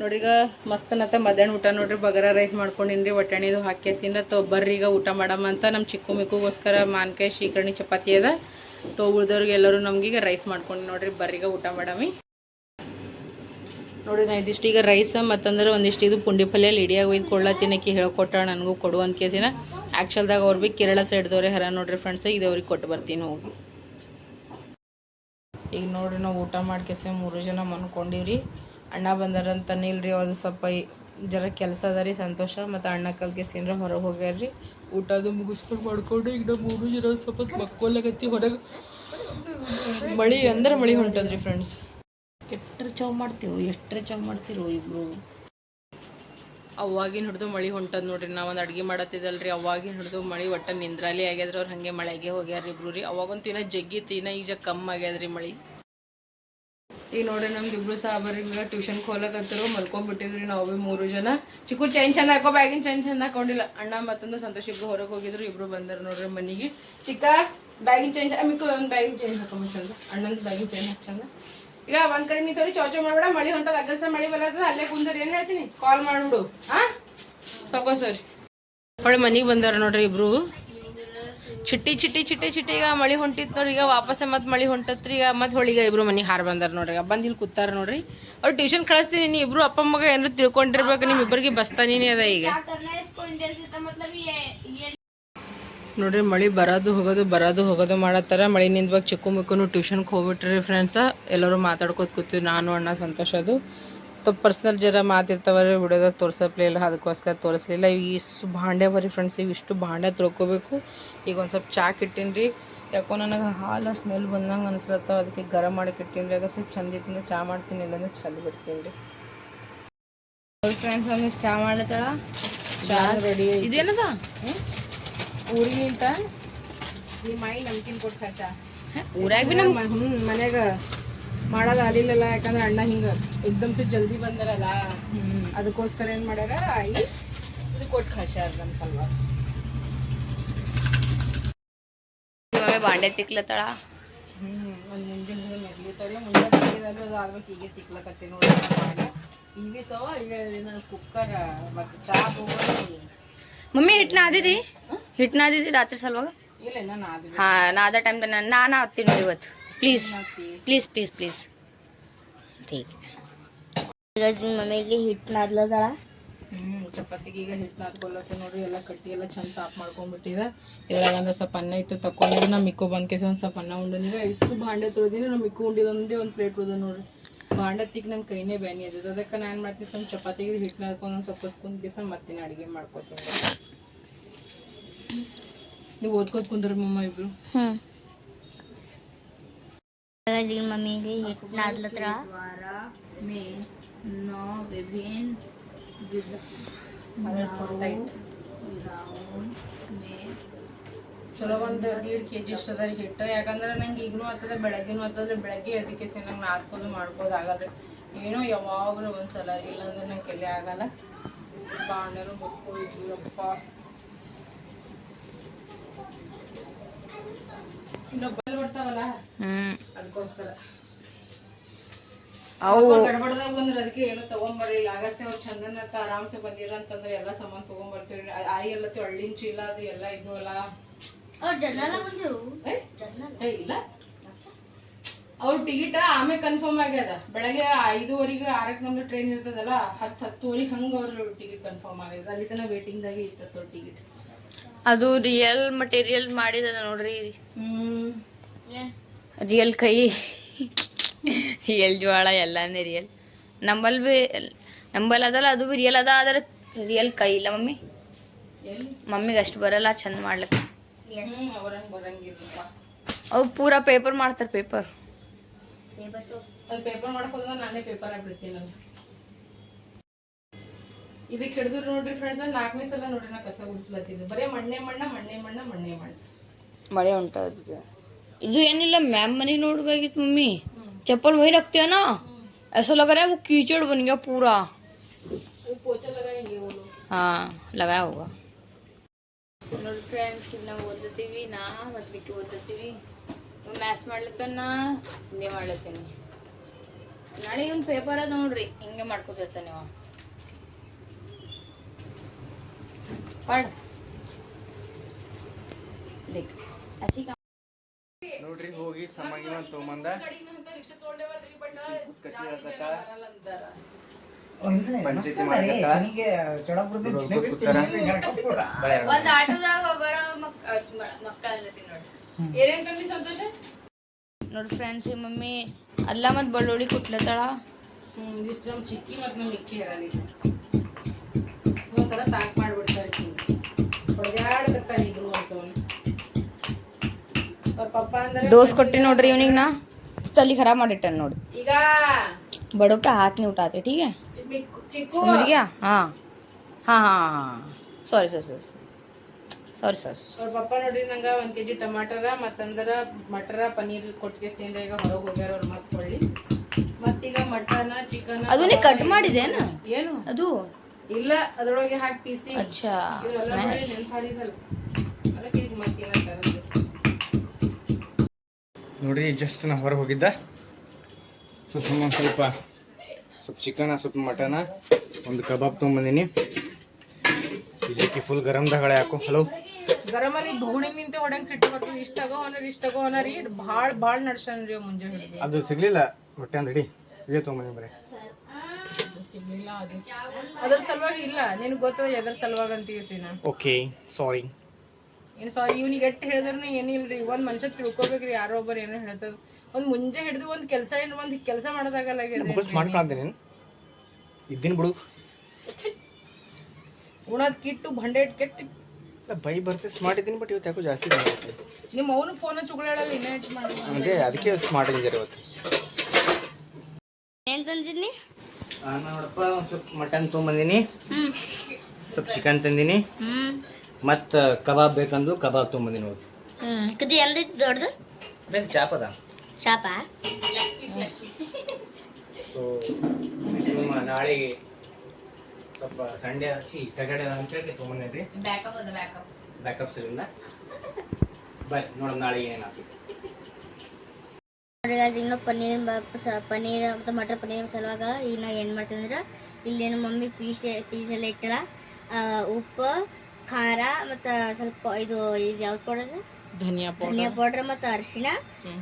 ನೋಡ್ರಿ ಈಗ ಮಸ್ತ್ ನತ್ತ ಮಧ್ಯಾಹ್ನ ಊಟ ನೋಡ್ರಿ, ಬಗರ ರೈಸ್ ಮಾಡ್ಕೊಂಡಿನ್ರಿ ಒಟ್ಟಣಿದು ತೋ ಬರ್ರಿ ಈಗ ಊಟ ಮಾಡಮ್ಮ ಅಂತ ನಮ್ಮ ಚಿಕ್ಕು ಮಿಕ್ಕುಗೋಸ್ಕರ ಮಾನ್ಕಾಯಿ ಶೀಕರ್ಣಿ ಚಪಾತಿ ಅದ. ತೋ ಉಳ್ದವ್ರಿಗೆ ಎಲ್ಲರೂ ನಮ್ಗೀಗ ರೈಸ್ ಮಾಡ್ಕೊಂಡು ನೋಡ್ರಿ ಬರ್ರೀಗ ಊಟ ಮಾಡಮಿ. ನೋಡ್ರಿ, ನಾ ಈಗ ರೈಸ್ ಮತ್ತಂದ್ರೆ ಒಂದಿಷ್ಟು ಇದು ಪುಂಡಿ ಪಲ್ಯ ಲಿಡಿಯಾಗಿ ಒಯ್ದು ಕೊಡ್ಲತ್ತಿನಕ್ಕೆ ಹೇಳ್ಕೊಟ್ಟ ನನಗೂ ಕೊಡು ಅಂತ ಕೇಸಿನ ಆ್ಯಕ್ಚುಲ್ದಾಗ ಅವ್ರು ಭೀ ಕೇರಳ ಸೈಡ್ದವ್ರೆ ಹರ ನೋಡ್ರಿ ಫ್ರೆಂಡ್ಸ್ ಇದು ಅವ್ರಿಗೆ ಕೊಟ್ಟು ಬರ್ತೀನಿ ಹೋಗಿ. ಈಗ ನೋಡ್ರಿ ನಾವು ಊಟ ಮಾಡ್ಕೇಸಿ ಮೂರು ಜನ ಮನ್ಕೊಂಡಿವ್ರಿ. ಅಣ್ಣ ಬಂದಾರಂತಾನೆ ಇಲ್ರಿ ಅವ್ರದ್ದು ಸ್ವಲ್ಪ ಈ- ಜರ ಕೆಲಸ ಅದ ರೀ ಸಂತೋಷ. ಮತ್ತು ಅಣ್ಣ ಕಲ್ಕೆಸಿಂದ್ರ ಹೊರಗೆ ಹೋಗ್ಯಾರ್ರಿ. ಊಟದು ಮುಗಿಸ್ಕೊಂಡು ಮಾಡ್ಕೊಂಡು ಈಗ ನಾವು ಮೂರು ಜನ ಸ್ವಲ್ಪ ಮಕ್ಕೊಲ್ಲಗತ್ತಿ ಹೊರಗೆ. ಮಳಿ ಅಂದ್ರೆ ಮಳಿ ಹೊಂಟದ್ರಿ ಫ್ರೆಂಡ್ಸ್ ಕೆಟ್ಟ ಚಾವ್ ಮಾಡ್ತೀವಿ ಎಷ್ಟ್ರ ಚಾವ್ ಮಾಡ್ತಿರೋ ಇಬ್ರು? ಅವಾಗಿನ ಹಿಡಿದು ಮಳಿ ಹೊಂಟದ್ ನೋಡ್ರಿ ನಾವು ಒಂದು ಅಡ್ಗೆ ಮಾಡತ್ತಿದ್ದಲ್ರಿ. ಅವಾಗಿನ ಹಿಡಿದು ಮಳಿ ಒಟ್ಟ ನಿಂದ್ರಾಲಿ ಆಗ್ಯದ್ರಿ ಅವ್ರು ಹಂಗೆ ಮಳೆಗೆ ಹೋಗ್ಯಾರ ಇಬ್ರು ರೀ. ಅವಾಗೊಂದು ತಿನ್ನ ಜಗ್ಗಿ ತಿನ್ನ ಈಗ ಕಮ್ಮಿ ಆಗ್ಯಾದ್ರಿ ಮಳಿ. ಈಗ ನೋಡ್ರಿ ನಮ್ದು ಇಬ್ರು ಸಾಬರಿಗೆ ಟ್ಯೂಷನ್ ಕೋಲಕತ್ತರು ಮಲ್ಕೊಂಡ್ಬಿಟ್ಟಿದ್ರಿ ನಾವು ಭೀ ಮೂರು ಜನ. ಚಿಕ್ಕು ಚೈನ್ ಚಂದ ಹಾಕೋ, ಬ್ಯಾಗಿನ ಚೈನ್ ಚಂದ ಹಾಕೊಂಡಿಲ್ಲ. ಅಣ್ಣ ಮತ್ತೊಂದು ಸಂತೋಷ್ ಇಬ್ರು ಹೊರಗೆ ಹೋಗಿದ್ರು, ಇಬ್ರು ಬಂದರು ನೋಡ್ರಿ ಮನೆಗೆ. ಚಿಕ್ಕ, ಬ್ಯಾಗಿನ ಚೇಂಜ್ ಅಮ್ಮಿಕು ಒಂದು ಬ್ಯಾಗಿನ ಚೇಂಜ್ ಹಾಕೊಂಬ ಚಂದ. ಅಣ್ಣಂದು ಬ್ಯಾಗಿನ ಚೇಂಜ್ ಹಾಕಿ ಚಂದ. ಈಗ ಒಂದ್ ಕಡೆ ನಿಂತವ್ರಿ ಚೌಚೌ ಮಾಡ್ಬೇಡ, ಮಳಿ ಹೊಂಟದ ಅಗ್ರಸ ಮಳಿ ಬರತ್ತದ, ಅಲ್ಲೇ ಕುಂದರಿ, ಏನ್ ಹೇಳ್ತೀನಿ? ಕಾಲ್ ಮಾಡ್ಬಿಡು, ಹಾ? ಸಕೋ ಸರಿ ಹೊಳೆ ಮನೆಗೆ ಬಂದಾರ ನೋಡ್ರಿ ಇಬ್ರು. ಚಿಟ್ಟಿ ಚಿಟ್ಟಿ ಚಿಟ್ಟಿ ಚಿಟ್ಟಿ ಈಗ ಮಳಿ ಹೊಂಟಿತ್ತು ನೋಡ್ರಿ, ಈಗ ವಾಪಸ್ ಮತ್ತೆ ಮಳಿ ಹೊಂಟತ್ರಿ, ಈಗ ಮತ್ತೆ ಹೊಳಿಗ ಇಬ್ರು ಮನೆಗೆ ಹಾರ ಬಂದಾರ ನೋಡ್ರಿ ಬಂದ್ ಇಲ್ಲಿ ಕೂತಾರ ನೋಡ್ರಿ. ಅವ್ರು ಟ್ಯೂಷನ್ ಕಳಿಸ್ತೀನಿ, ನೀ ಇಬ್ರು ಅಪ್ಪ ಮಗ ಏನಾರು ತಿಳ್ಕೊಂಡಿರ್ಬೇಕು, ನಿಮ್ ಇಬ್ಬರಿಗೆ ಬಸ್ತಾನಿನೇ ಅದ ಈಗ. ನೋಡ್ರಿ, ಮಳಿ ಬರೋದು ಹೋಗೋದು ಬರೋದು ಹೋಗೋದು ಮಾಡತ್ತಾರ, ಮಳಿ ನಿಂದ್ವಾಗ ಚಿಕ್ಕು ಮುಕ್ಕನು ಟ್ಯೂಷನ್ಗೆ ಹೋಗ್ಬಿಟ್ರಿ ಫ್ರೆಂಡ್ಸ ಎಲ್ಲರೂ ಮಾತಾಡ್ಕೋತ ಕೂತೀವಿ, ನಾನು, ಅಣ್ಣ, ಸಂತೋಷ ಅದು. ತೊ ಪರ್ಸ್ನಲ್ ಜರ ಮಾತಿರ್ತಾವ್ರಿ ವಿಡಿಯೋದಾಗ ತೋರ್ಸಪ್ಲೇ ಇಲ್ಲ, ಅದಕ್ಕೋಸ್ಕರ ತೋರಿಸ್ಲಿಲ್ಲ ಇಷ್ಟು ಭಾಂಡೆ ಬರೀ ಫ್ರೆಂಡ್ಸ್ ಇವಿಷ್ಟು ಭಾಂಡೆ ತೊಳ್ಕೊಬೇಕು. ಈಗ ಒಂದು ಸ್ವಲ್ಪ ಚಾಕ್ ಇಟ್ಟೀನಿ ಯಾಕೋ ನನಗೆ ಹಾಲು ಸ್ಮೆಲ್ ಬಂದಂಗೆ ಅನ್ಸ್ಲತ್ತ ಅದಕ್ಕೆ ಗರಂ ಮಾಡಕ್ಕೆ ಇಟ್ಟೀನಿ ಆಗ ಸ್ವಲ್ಪ ಚಂದ ಚಾ ಮಾಡ್ತೀನಿ ಇಲ್ಲಾಂದ್ರೆ ಚಂದ ಬಿಡ್ತೀನಿ ರೀ. ಫ್ರೆಂಡ್ಸ್ ಮಮ್ಮಿ ಚಾ ಮಾಡ್ಲತ್ತಳ? ಚಾ ರೆಡಿ ಇದೇನದ? ಊರಿಗೆ ನಿಂತ ನಿಮ್ಮ ಮಾಯಿ ನಮ್ಕಿನ್ ಕೊಟ್ಟು ಚಾ. ಊರಾಗ ಭೀ ಹ್ಞೂ ಹ್ಮ್ ಮನ್ಯಾಗ ಮಾಡೋದು ಅಲಿಲ್ಲಲ್ಲ ಯಾಕಂದ್ರೆ ಅಣ್ಣ ಹಿಂಗೆ ಎಕ್ದಮ್ ಸಿ ಜಲ್ದಿ ಬಂದಾರಲ್ಲ ಅದಕ್ಕೋಸ್ಕರ ಏನು ಮಾಡ್ಯಾರ ಆಯಿ ಇದು ಕೊಟ್ಟು ಖಾಶ ಅದ ನಮ್ಮ ಮಮ್ಮಿ ಬಾಂಡೆ ತಿಕ್ಲತ್ತಾಳ ಹ್ಮ್ ಒಂದ್ ಮುಂದಿನ ನೆಗ್ಲಿತ್ತಲ್ಲ ಮುಂದೆ ತಿಕ್ಕಿದಾಗ ಅದು ಆದ್ಮೇಲೆ ಹೀಗೆ ತಿಕ್ಲಕತ್ತಿ ನೋಡಿ ಇವಿ ಸವ ಈಗ ಕುಕ್ಕರ್ ಮತ್ತೆ ಚಾ ಹೋಗೋದು ಮಮ್ಮಿ ಹಿಟ್ ನಾದಿದಿ ಹಿಟ್ ನಾದಿದಿ ರಾತ್ರಿ ಸಲುವಾಗ ಇಲ್ಲ ನಾನು ಅದು ಹಾ ನಾದ ಟೈಮ್ ನಾನು ಹತ್ತೀನಿ ನೋಡಿ ಇವತ್ತು ಪ್ಲೀಸ್ ಪ್ಲೀಸ್ ಪ್ಲೀಸ್ ಪ್ಲೀಸ್ ಠೀಕ್ ಮಮ್ಮಿಗೆ ಹಿಟ್ಟು ನಾದ್ಲದಾಳ ಹ್ಮ್ ಚಪಾತಿಗೆ ಈಗ ಹಿಟ್ಟು ನಾದ್ಕೊಳತ್ತೆ ನೋಡ್ರಿ ಎಲ್ಲ ಕಟ್ಟಿ ಎಲ್ಲ ಚಂದ ಸಾಫ್ ಮಾಡ್ಕೊಂಡ್ಬಿಟ್ಟಿದೆ. ಇದ್ರಾಗ ಅಂದ್ರೆ ಸ್ವಲ್ಪ ಅನ್ನ ಇತ್ತು ತಕೊಂಡಿರಿ ನಮ್ಮ ಮಿಕ್ಕು ಬಂದ್ ಕೇಸ ಒಂದು ಸ್ವಲ್ಪ ಅನ್ನ ಉಂಡನೀಗ ಇಷ್ಟು ಭಾಂಡೆ ತೊಳೆದಿನಿ ನಮ್ಮ ಮಿಕ್ಕು ಉಂಡಿದೊಂದೇ ಒಂದು ಪ್ಲೇಟ್ ಉಳ್ದ ನೋಡ್ರಿ. ಭಾಂಡೆ ತಿಕ್ ನನ್ನ ಕೈನೇ ಬ್ಯಾನಿ ಅದ ಅದಕ್ಕೆ ನಾನು ಏನು ಮಾಡ್ತೀನಿ ಸ್ವಲ್ಪ ಚಪಾತಿಗೆ ಹಿಟ್ಟು ನಾದ್ಕೊಂಡು ಒಂದು ಸ್ವಲ್ಪ ಹೊತ್ತು ಕುಂದ್ ಕೇಸ ಮತ್ತೆ ಅಡುಗೆ ಮಾಡ್ಕೊತೀನಿ. ನೀವು ಓದ್ಕೋತ ಕುಂದ್ರಿ ಮಮ್ಮ ಇಬ್ರು. ಹ್ಞೂ ಮಮ್ಮಿಗೆ ಹಿಟ್ಟು ನೋ ವಿಭಿನ್ ಚಲೋ ಒಂದು ದೀಡ್ ಕೆ ಜಿ ಅಷ್ಟು ಅದ ಹಿಟ್ಟು. ಯಾಕಂದ್ರೆ ನಂಗೆ ಈಗನೂ ಆಗ್ತದೆ ಬೆಳಗ್ಗೆನೂ ಆಗ್ತದೆ ಬೆಳಗ್ಗೆ ಅದಕ್ಕೆ ಸೇ ನಂಗೆ ನಾದ್ಕೊಂಡು ಮಾಡ್ಬೋದು ಆಗಲ್ಲ. ಏನೋ ಯಾವಾಗಲೂ ಒಂದ್ಸಲ ಇಲ್ಲಾಂದ್ರೆ ನಂಗೆ ಕೆಲೆ ಆಗಲ್ಲ. ಬಾಂಡೆನೂ ಬಕ್ಕು ಇದ್ರಪ್ಪ ಇನ್ನೊಬ್ಬಲ್ಲಿ ಬರ್ತಾವಲ್ಲ ಅದಕ್ಕೋಸ್ಕರ ಅವು ಗಡಬಡದಾಗ ಬಂದ್ರೆ ಅದಕ್ಕೆ ಏನು ತಗೊಂಬರ್ಲಿಲ್ಲ. ಆಗರ್ಸೆ ಅವ್ರು ಚಂದನ ಆರಾಮ್ಸೆ ಬಂದಿರ ಅಂತಂದ್ರೆ ಎಲ್ಲ ಸಾಮಾನು ತಗೊಂಬರ್ತೀವಿ. ಆಯಿ ಎಲ್ಲ ಹಳ್ಳಿನ ಚೀಲ ಅದು ಎಲ್ಲ ಇದು ಅಲ್ಲ. ಇಲ್ಲ. ಅವ್ರ ಟಿಕೆಟ್ ಆಮೇಲೆ ಕನ್ಫರ್ಮ್ ಆಗ್ಯದ. ಬೆಳಗ್ಗೆ ಐದುವರೆಗೆ ಆರಕ್ಕೆ ನಮ್ದು ಟ್ರೈನ್ ಇರ್ತದಲ್ಲ ಹತ್ತು ಹತ್ತುವರೆಗೆ ಹಂಗೆ ಅವ್ರ ಟಿಕೆಟ್ ಕನ್ಫರ್ಮ್ ಆಗ್ಯದ. ಅಲ್ಲಿ ತನಕ ವೇಟಿಂಗ್ದಾಗೆ ಇರ್ತದ ಅವ್ರ ಟಿಕೆಟ್ ಅದು ರಿಯಲ್ ಮಟೀರಿಯಲ್ ಮಾಡಿದ ನೋಡ್ರಿ. ಹ್ಮ್. ಏನ್ ರಿಯಲ್ ಕೈ. ರಿಯಲ್ ಜ್ವಾಳ ಎಲ್ಲಾನೇ ರಿಯಲ್ ನಂಬಲ್ ಬಿ ನಂಬಲ್ ಅದಲ್ಲ ಅದು ಬಿ ರಿಯಲ್ ಅದ ಆದ್ರೆ ರಿಯಲ್ ಕೈ ಇಲ್ಲ ಮಮ್ಮಿ. ಎಲ್ಲಿ ಮಮ್ಮಿಗೆ ಅಷ್ಟು ಬರಲ್ಲ ಚಂದ ಮಾಡ್ಲಿಕ್ಕೆ. ಅವ್ ಪೂರ ಪೇಪರ್ ಮಾಡ್ತಾರೆ ಪೇಪರ್ ಅದು ಪೇಪರ್ ನಾನೇ ಪೇಪರ್ ಆಗ್ಬಿಡ್ತೀನಿ ಇದಕ್ಕೆ ಹಿಡಿದ್ರು ನೋಡ್ರಿ ಫ್ರೆಂಡ್ಸ್ ನಾಲ್ಕನೇ ಸಲ ನೋಡ್ರಿ ನಾ ಕಸ ಗುಡಿಸ್ಲತ್ತಿದ್ದು. ಬರೀ ಮಣ್ಣೆ ಮಣ್ಣ ಮಣ್ಣೆ ಮಣ್ಣ ಮಣ್ಣೆ ಮಣ್ಣ. ಮಳೆ ಉಂಟದ ಇದು ಏನಿಲ್ಲ ಮ್ಯಾಮ್ ಮನೆಗೆ ನೋಡ್ಬೇಕಿತ್ತು ಮಮ್ಮಿ. ಚಪ್ಪಲ್ वही रखते हैं ना ऐसा लग रहा है वो कीचड़ बन गया पूरा वो पोछा लगाएंगे वो लोग हाँ लगाया होगा ನೋಡಿ ಫ್ರೆಂಡ್ಸ್ ಈಗ ನಾವು ಓದ್ಲತ್ತೀವಿ ನಾ ಮತ್ತು ವಿಕ್ಕಿ ಓದ್ಲತ್ತೀವಿ ಮ್ಯಾಥ್ಸ್ ಮಾಡ್ಲಿಕ್ಕನ್ನ ಹಿಂಗೆ ಮಾಡ್ಲತ್ತೀನಿ ನಾಳೆ ಒಂದು ಪೇಪರ್ ಅದ ನೋಡ್ರಿ ಹಿಂಗೆ ಮಾಡ್ಕೊತಿರ್ತಾನೆ ನೀವು ಪಡ್ ದೇಖ ಅಸಿ ಕಾ ನೋಡ್ರಿ ಹೋಗಿ ಸಮಾಗಿನ ತೊಗೊಂಬಂದ. ಪಂಚಾಯತಿ ಒಂದು ಆಟೋದಾಗ ನೋಡಿ ಏನೇನ್ ಕಮ್ಮಿ ಸಂತೋಷ? ನೋಡಿ ಫ್ರೆಂಡ್ಸ್ ಈ ಮಮ್ಮಿ ಅಲ್ಲ ಮತ್ ಬೆಳ್ಳುಳ್ಳಿ ಕುಟ್ಲತ್ತಾಳ. ಚಿಕ್ಕಿ ಮತ್ತು ನಮ್ಮ ಮಿಕ್ಕಿ ಹೇಳಲಿ ಒಂದ್ಸಲ ಸಾಕ್ ಮಾಡ್ಬಿಡ್ತಾರೆ ಅವ್ರ ಪಪ್ಪ ಅಂದ್ರೆ ಡೋಸ್ ಕೊಟ್ಟಿ ನೋಡ್ರಿ ಇವನಿಗೆ ನಾ ತಲೆ ಖರಾಬ್ ಮಾಡಿಟ್ಟೆ ನೋಡಿ ಈಗ बड़ों का हाथ नहीं उठाते ठीक है ಚಿಕ್ಕು- ಚಿಕ್ಕು समझ गया हाँ हाँ हाँ हाँ sorry sorry sorry sorry sorry ಅವ್ರ ಪಪ್ಪ ನೋಡ್ರಿ ನಂಗ ಒಂದ್ ಕೆಜಿ ಟಮಾಟರ ಮತ್ತಂದ್ರ ಮಟರ ಪನ್ನೀರ್ ಕೊಟ್ಟಿಗೆ ಸೇಂದ್ರ ಈಗ ಹೊರಗೆ ಹೋಗ್ಯಾರ ಅವ್ರ ಮತ್ ಹೊಳ್ಳಿ ಮತ್ತೀಗ ಮಟನ ಚಿಕನ್ ಅದು ನೀ ಕಟ್ ಮಾಡಿದೇನ ಏನು ಅದು ಇಲ್ಲ ಅದ್ರೊಳಗೆ ಹಾಕಿ ಪೀಸಿ अच्छा ಇದೆಲ್ಲ ನೋಡಿ ನೆನ್ಪಾರಿದಲ್ಲ ಅದಕ್ಕೆ ಈಗ ಮತ್ತೇನ ತರದ್ದು ನೋಡ್ರಿ ಜಸ್ಟ್ ನಾ ಹೊರಗೆ ಹೋಗಿದ್ದ. ಸೊ ಸುಮ್ಮ ಒಂದ್ ಸ್ವಲ್ಪ ಸ್ವಲ್ಪ ಚಿಕನ ಸ್ವಲ್ಪ ಮಟನ ಒಂದು ಕಬಾಬ್ ತೊಗೊಂಬಂದಿನಿ. ಇದಕ್ಕೆ ಫುಲ್ ಗರಂ ದಗಳ ಯಾಕು ಹಲೋ ಗರಮಲ್ಲಿ ಧೂಳಿ ನಿಂತ ಹೊಡಂಗ್ ಸಿಟ್ಟು ಬರ್ತದೆ ಇಷ್ಟ ಆಗೋ ಅನರಿ ಇಷ್ಟ ಆಗೋ ಹೊನರಿ ಭಾಳ ಭಾಳ ನಡ್ಸನ್ರಿ ಮುಂಜಾನೆ ಅದು ಸಿಗ್ಲಿಲ್ಲ. ಹೊಟ್ಟೆ ಅಂದ್ ರೆಡಿ ಇದೇ ತೊಗೊಂಬಂದಿ ಬರೀ. ಸಿಗ್ಲಿಲ್ಲ ಅದು. ಅದ್ರ ಸಲುವಾಗಿ ಇಲ್ಲ. ನಿನಗೆ ಗೊತ್ತದ ಎದ್ರ ಸಲುವಾಗಿ ಅಂತೀವಿ ನಾ ಓಕೆ ಸಾರಿ ಏನು ಸಾರಿ ಇವ್ನಿಗೆ ಎಟ್ಟು ಹೇಳಿದ್ರು ಏನಿಲ್ರಿ ಒಂದು ಮನುಷ್ಯ ತಿಳ್ಕೊಬೇಕ್ರಿ ಯಾರೋ ಒಬ್ಬರು ಏನೋ ಹೇಳ್ತದ. ಒಂದು ಮುಂಜೆ ಹಿಡಿದು ಒಂದು ಕೆಲಸ ಏನು ಒಂದು ಕೆಲಸ ಮಾಡೋದಾಗಲ್ಲ ಬಸ್ ಮಾಡ್ಕೊಳ್ತೀನಿ ನೀನು? ಇದ್ದೀನಿ ಬಿಡು. ಉಣದ್ ಕಿಟ್ಟು ಭಂಡೆ ಇಟ್ಟು ಕೆಟ್ಟು ಬೈ ಬರ್ತೆ ಸ್ಮಾರ್ಟ್ ಇದ್ದೀನಿ ಬಟ್ ಇವತ್ತು ಯಾಕೋ ಜಾಸ್ತಿ. ನಿಮ್ಮ ಅವನು ಫೋನ್ ಚುಗಳಲ್ಲ ಇನ್ನೇ ಇಟ್ಟು ಮಾಡಿ. ಹಂಗೆ ಅದಕ್ಕೆ ಸ್ಮಾರ್ಟ್ ಇಂಜರ್ ಇವತ್ತು. ಏನು ತಂದಿದ್ದೀನಿ ನೋಡಪ್ಪ ಒಂದು ಸ್ವಲ್ಪ ಮಟನ್ ತೊಗೊಂಬಂದಿನಿ. ಹ್ಮ್. ಸ್ವಲ್ಪ ಚಿಕನ್ ತಂದಿನಿ. ಹ್ಮ್. ಮತ್ತು ಕಬಾಬ್ ಬೇಕಂದು ಕಬಾಬ್ ತೊಗೊಂಬಂದಿನಿ ಹೋಗಿ ಹ್ಮ್ ಕದಿ ಎಲ್ರಿ ದೊಡ್ಡದು? ಬೇಕು ಅದ ಚಾಪ? ಸೊ ನಾಳೆಗೆ ಸ್ವಲ್ಪ ಸಂಡೇ ಸಿ ಸ್ಯಾಟರ್ಡೇ ಅಂತ ಹೇಳಿ ಬ್ಯಾಕಪ್ ಅದ ಬ್ಯಾಕಪ್ ಬ್ಯಾಕಪ್ ನೋಡಿ ಈಗ ನಾವು ಪನ್ನೀರ್ ಸ- ಪನ್ನೀರ್ ಮತ್ತು ಮಟರ್ ಪನ್ನೀರ್ ಸಲುವಾಗ ಈಗ ನಾವು ಏನು ಮಾಡ್ತೀವಿ ಅಂದ್ರೆ ಇಲ್ಲಿ ನಮ್ಮ ಮಮ್ಮಿ ಪೀಸ್ ಪೀಸ್ ಎಲ್ಲ ಇಟ್ಟಳ ಆ, ಉಪ್ಪು ಖಾರ ಮತ್ತ ಸ್ವಲ್ಪ ಇದು ಇದು ಯಾವ್ದು ಕೊಡೋದು ಧನಿಯಾ ಧನಿಯಾ ಪೌಡ್ರ್ ಮತ್ತು ಅರಿಶಿಣ.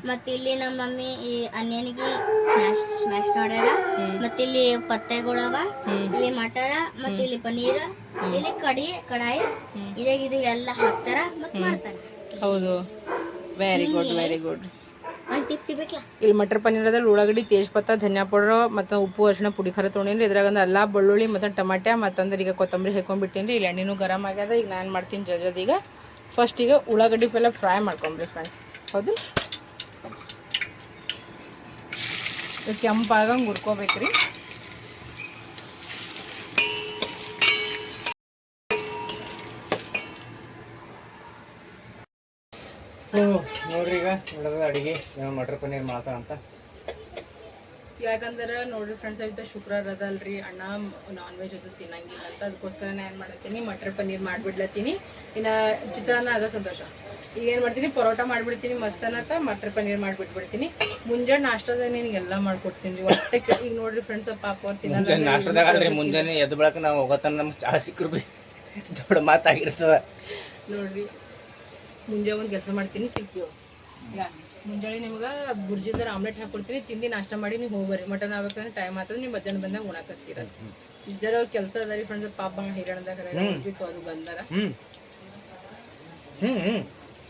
ಮತ್ತು ಇಲ್ಲಿ ನಮ್ಮ ಮಮ್ಮಿ ಈ ಅನಿಯನ್ಗೆ ಸ್ಮ್ಯಾಶ್ ಸ್ಮ್ಯಾಶ್ ಮಾಡ್ಯಾರ ಮತ್ತು ಇಲ್ಲಿ ಪತ್ತೆಗಳವ ಇಲ್ಲಿ ಮಟರ ಮತ್ತ ಇಲ್ಲಿ ಪನ್ನೀರ್. ಇಲ್ಲಿ ಕಡಿ ಕಡಾಯಿ. ಇದಾಗ ಇದು ಎಲ್ಲ ಹಾಕ್ತಾರ ಮತ್ತ ಮಾಡ್ತಾರ. ಹೌದು. ವೆರಿ ಗುಡ್ ವೆರಿ ಗುಡ್ ಇಲ್ಲಿ ಮಟರ್ ಪನ್ನೀರದಲ್ಲಿ ಉಳ್ಳಾಗಡ್ಡಿ ತೇಜ್ಪತ್ತ ಧನ್ಯಾ ಪೌಡರ್ ಮತ್ತು ಉಪ್ಪು ಅರ್ಶಿನ ಪುಡಿ ಖಾರ ತೊಗೊಂಡಿನಿ ಇದ್ರಾಗ ಒಂದು ಅಲ್ಲ, ಬೆಳ್ಳುಳ್ಳಿ ಮತ್ತು ಟಮಾಟ್ಯ ಮತ್ತಂದ್ರೆ ಈಗ ಕೊತ್ತಂಬರಿ ಹಾಕೊಂಡ್ಬಿಟ್ಟಿನಿ ಇಲ್ಲಿ ಎಣ್ಣೆನು ಗರಮ್ ಆಗ್ಯದ. ಈಗ ನಾನು ಮಾಡ್ತೀನಿ ಜಜದ ಈಗ. ಫಸ್ಟ್ ಈಗ ಉಳ್ಳಾಗಡ್ಡಿ ಪೆಲ್ಲ ಫ್ರೈ ಮಾಡ್ಕೊಂಬ್ರಿ ಫ್ರೆಂಡ್ಸ್ ಹೌದು? ಕೆಂಪಾಗಂಗೆ ಹುರ್ಕೋಬೇಕ್ರಿ. ನೋಡ್ರಿ ಈಗ ನೋಡೋದು ಅಡಿಗೆ ಮಟರ್ ಪನ್ನೀರ್ ಮಾಡ್ತಾರ ಅಂತ. ಯಾಕಂದ್ರೆ ನೋಡ್ರಿ ಫ್ರೆಂಡ್ಸ್ ಇವತ್ತು ಶುಕ್ರವಾರ ಅದಲ್ರಿ ಅಣ್ಣ ನಾನ್ ವೆಜ್ ಅದು ತಿನ್ನಂಗಿಲ್ಲ ಅಂತ. ಅದಕ್ಕೋಸ್ಕರ ನಾ ಏನ್ ಮಾಡತ್ತೀನಿ ಮಟರ್ ಪನ್ನೀರ್ ಮಾಡ್ಬಿಡ್ಲತ್ತೀನಿ. ಇನ್ನ ಚಿತ್ರಾನ್ನ ಅದ ಸಂತೋಷ. ಈಗ ಏನು ಮಾಡ್ತೀನಿ ಪರೋಟ ಮಾಡಿಬಿಡ್ತೀನಿ ಮಸ್ತನತ್ತ ಮಟರ್ ಪನ್ನೀರ್ ಮಾಡಿಬಿಟ್ಬಿಡ್ತೀನಿ. ಮುಂಜಾನೆ ನಾಷ್ಟದ ನಿನಗೆಲ್ಲ ಮಾಡ್ಕೊಡ್ತೀನಿ. ಒಟ್ಟೆ ಈಗ ನೋಡ್ರಿ ಫ್ರೆಂಡ್ಸ್ ಪಾಪ ಅವ್ರು ಮುಂಜಾನೆ ನಾಷ್ಟದಾಗ ಅಲ್ರಿ ಮುಂಜಾನೆ ಎದ್ದು ಬೆಳಕ ನಾವು ಹೋಗತ್ತ ನಮ್ಗೆ ಚಾ ಸಿಕ್ಕರು ಬಿ ದೊಡ್ಡ ಮಾತಾಗಿರ್ತದ. ನೋಡ್ರಿ ಮುಂಜಾನೆ ಒಂದು ಕೆಲಸ ಮಾಡ್ತೀನಿ ತಿಂತೀವಿ ಮುಂಜಾನೆ ನಿಮ್ಗೆ ಬುರ್ಜಿಂದ ಆಮ್ಲೆಟ್ ಹಾಕೊಡ್ತೀನಿ ತಿಂದು ನಾಷ್ಟ ಮಾಡಿ ನೀವು ಹೋಗ್ಬರ್ರಿ ಮಟನ್ ಆಗ್ಬೇಕಂದ್ರೆ ಟೈಮ್ ಆಗ್ತದೆ ನೀವು ಮಧ್ಯಾಹ್ನ ಬಂದಾಗ ಉಣಕತ್ತೀರ. ಜರ ಕೆಲಸ ಅದ ರೀ ಫ್ರೆಂಡ್ಸ್ ಪಾಪ ಭಾಳ ಹಿರಣದಾಗ ಅದು ಬಂದಾರ. ಹ್ಮ್. ಹ್ಮ್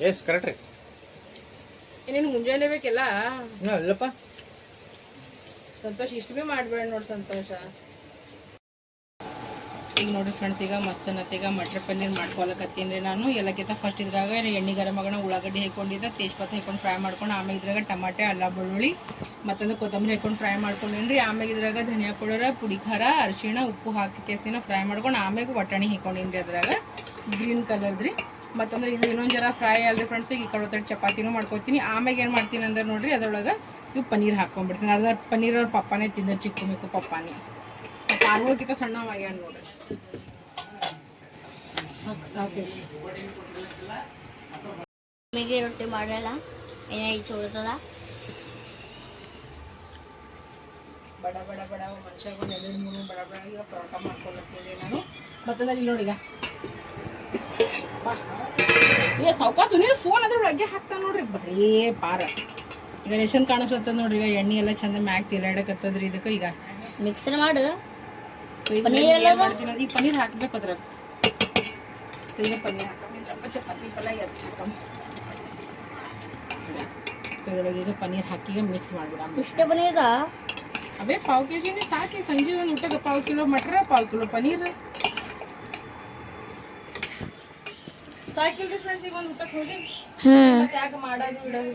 ಎಸ್ ಕರೆಕ್ಟ್ ರೀ. ಏನೇನು ಮುಂಜಾನೆ ಬೇಕೆಲ್ಲ? ಹ್ಞೂ ಅಲ್ಲಪ್ಪ ಸಂತೋಷ ಇಷ್ಟು ಭೀ ಮಾಡಬೇಡ ನೋಡಿ ಸಂತೋಷ. ಈಗ ನೋಡ್ರಿ ಫ್ರೆಂಡ್ಸ್ ಈಗ ಮಸ್ತ್ ಈಗ ಮಟರ್ ಪನ್ನೀರ್ ಮಾಡ್ಕೊಳಕತ್ತೀನಿ ರೀ ನಾನು. ಎಲ್ಲಕ್ಕಿಂತ ಫಸ್ಟ್ ಇದ್ರಾಗ ಎಣ್ಣೆ ಗರಂ ಆಗೋಣ ಉಳ್ಳಾಗಡ್ಡಿ ಹಾಕೊಂಡಿದ್ದ ತೇಜ್ಪತ್ತ ಹಾಕೊಂಡು ಫ್ರೈ ಮಾಡ್ಕೊಂಡು, ಆಮೇಲೆ ಇದ್ರಾಗ ಟಮಾಟೆ, ಅಲ್ಲ, ಬೆಳ್ಳುಳ್ಳಿ, ಮತ್ತೊಂದು ಕೊತ್ತಂಬರಿ ಹಾಕೊಂಡು ಫ್ರೈ ಮಾಡ್ಕೊಂಡೇನಿ ಆಮೇಲೆ ಇದ್ರಾಗ ಧನಿಯಾ ಪೌಡರ್, ಪುಡಿ ಖಾರ, ಅರಿಶಿಣ, ಉಪ್ಪು ಹಾಕಿ ಕೇಸಿನ ಫ್ರೈ ಮಾಡ್ಕೊಂಡು, ಆಮೇಲೆ ಬಟಾಣಿ ರೀ ಅದ್ರಾಗ. ಗ್ರೀನ್ ರೀ ಮತ್ತಂದ್ರೆ ಇದು ಇನ್ನೊಂದು ಜರ ಫ್ರೈ ಅಲ್ರಿ ಫ್ರೆಂಡ್ಸ್ ಈ ಕಡೆ ಒತ್ತಡ ಚಪಾತಿನೂ ಮಾಡ್ಕೊತೀನಿ. ಆಮೇಲೆ ಏನು ಮಾಡ್ತೀನಿ ಅಂದ್ರೆ ನೋಡ್ರಿ, ಅದರೊಳಗೆ ಇವು ಪನ್ನೀರ್ ಹಾಕೊಂಡ್ಬಿಡ್ತೀನಿ. ಅದ್ರ ಪನ್ನೀರ್ ಅವ್ರ ಪಪ್ಪಾನೇ ತಿಂದ ಚಿಕ್ಕ ಮಿಕ್ಕು ಪಪ್ಪಾನೇ. ಕಾರುಗಳಕ್ಕಿಂತ ಸಣ್ಣವಾಗ್ಯಾನ ನೋಡ್ರಿ ಸಾಕು ಸಾಕು. ಮಮ್ಮಿಗೆ ರೊಟ್ಟಿ ಮಾಡಲ್ಲ? ಏನೇ ಚೋಡ್ತದ ಬಡ ಬಡ ಬಡ ಮನುಷ್ಯಗೆ ಒಂದು ಎರಡು ಮೂರು ಬಡ ಬಡ ಈಗ ಪರೋಟ ಮಾಡ್ಕೊಳ್ಳಿ ನಾನು. ಮತ್ತಂದ್ರೆ ನೋಡಿಗ ನೋಡಿ. ಏ ಸಾವ್ಕಾಸ ಸುನೀಲ್ ಫೋನ್ ಅದ್ರ ಒಳಗೆ ಹಾಕ್ತಾನ ನೋಡ್ರಿ ಬರೀ ಪಾರ ಈಗ ರೇಷನ್ ಕಾಣಿಸ್ಲತ್ತದ ನೋಡ್ರಿ ಈಗ ಎಣ್ಣೆ ಎಲ್ಲ ಚಂದ ಮ್ಯಾಗ್ ತಿರ್ಗಾಡಕತ್ತದ್ರಿ ಇದಕ್ಕೆ ಈಗ. ಮಿಕ್ಸರ್ ಮಾಡು. ಪನ್ನೀರ್ ಏನ್ ಎಲ್ಲ ಅದ? ಮಾಡ್ತೀನಿ ಅಂದ್ರೆ ಈ ಪನ್ನೀರ್ ಹಾಕ್ಬೇಕು ಅದ್ರಾಗ ಈಗ ಪನ್ನೀರ್ ಹಾಕೊಂಡಿದ್ರಪ್ಪ ಚಪಾತಿ ಪಲ್ಯ ಎದ್ದು ಹಾಕಮ್ ಇದ್ರೊಳಗೆ ಈಗ ಪನ್ನೀರ್ ಹಾಕಿ ಮಿಕ್ಸ್ ಮಾಡ್ಬಿಡಮ್ ಇಷ್ಟ ಪನ್ನೀರ್ಗ ಅವೇ ಪಾವ್ ಕೆ ಜಿನೇ ಸಾಕಿ ಸಂಜೆ ಒಂದು ಊಟಕ್ಕೆ ಪಾವ್ ಕಿಲೋ ಮಟರ ಪಾವ್ ಕಿಲೋ ಪನ್ನೀರ್ ಸಾಕಿಲ್ರಿ ಫ್ರೆಂಡ್ಸ್ ಈಗ ಒಂದು ಊಟಕ್ಕೆ ಹೋಗಿ ಹ್ಮ್ ಮತ್ತೆ ಯಾಕೆ ಮಾಡೋದು ಬಿಡೋದು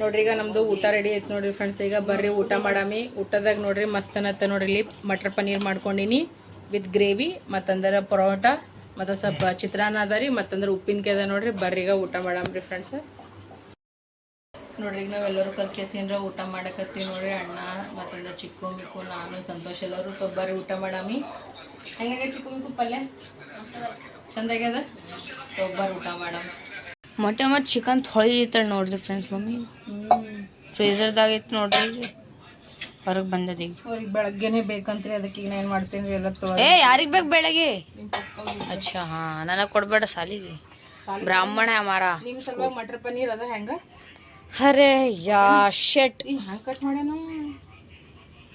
ನೋಡ್ರಿ, ಈಗ ನಮ್ದು ಊಟ ರೆಡಿ ಐತೆ ನೋಡ್ರಿ ಫ್ರೆಂಡ್ಸ್ ಈಗ ಬರ್ರಿ ಊಟ ಮಾಡಾಮಿ. ಊಟದಾಗ ನೋಡ್ರಿ ಮಸ್ತ್ ಅನ್ನತ್ತ ನೋಡ್ರಿ ಇಲ್ಲಿ ಮಟರ್ ಪನ್ನೀರ್ ಮಾಡ್ಕೊಂಡಿನಿ ವಿತ್ ಗ್ರೇವಿ, ಮತ್ತಂದ್ರೆ ಪರೋಟ, ಮತ್ತು ಸ್ವಲ್ಪ ಚಿತ್ರಾನ್ನ ಅದ ರೀ, ಮತ್ತಂದ್ರೆ ಉಪ್ಪಿನಕಾಯಿ ಅದ ನೋಡ್ರಿ. ಬರ್ರಿ ಈಗ ಊಟ ಮಾಡಾಮ್ರಿ ಫ್ರೆಂಡ್ಸ್ ನೋಡ್ರಿ, ಈಗ ನಾವೆಲ್ಲರೂ ಕಲ್ಕೇಸಿನ್ರ ಊಟ ಮಾಡಕತ್ತೀವಿ ನೋಡ್ರಿ. ಅಣ್ಣ ಮತ್ತಂದ್ರೆ ಚಿಕ್ಕು, ಮಿಕ್ಕು, ನಾನು, ಸಂತೋಷ್ ಎಲ್ಲರೂ ತೊಬ್ಬರಿ ಊಟ ಮಾಡಾಮಿ. ಹೆಂಗಾಗ ಚಿಕ್ಕು, ಮಿಕ್ಕು ಪಲ್ಯ? ಚಂದಾಗ್ಯದ ತೊಬ್ಬರಿ ಊಟ ಮಾಡಾಮ. ಮೊಟ್ಟೆ ಮತ್ತು ಚಿಕನ್ ತೊಳಿತಾಳೆ ನೋಡ್ರಿ ಫ್ರೆಂಡ್ಸ್ ಮಮ್ಮಿ. ಫ್ರೀಜರ್ದಾಗ ಇತ್ತು ನೋಡ್ರಿ ಹೊರಗೆ ಬಂದದೀಗ ಅವ್ರಿಗೆ ಬೆಳಗ್ಗೆನೆ ಬೇಕಂತ್ರಿ ಅದಕ್ಕೆ ಈಗ ಏನು ಮಾಡ್ತೀನಿ ರೀ ಎಲ್ಲ ತೊಳೆ ಏ ಯಾರಿಗೆ ಬೇಕು ಬೆಳಗ್ಗೆ? ಅಚ್ಚಾ ಹಾ ನನಗೆ ಕೊಡಬೇಡ ಸಾಲಿಗೆ. ಬ್ರಾಹ್ಮಣ ಮಾರ. ನಿಮ್ಮ ಸ್ವಲ್ಪ ಮಟರ್ ಪನ್ನೀರ್ ಅದ ಹೆಂಗ? ಅರೆ ಯಾ ಶೆಟ್ ಈ ಹ್ಯಾಂಗೆ ಕಟ್ ಮಾಡ್ಯಾನು?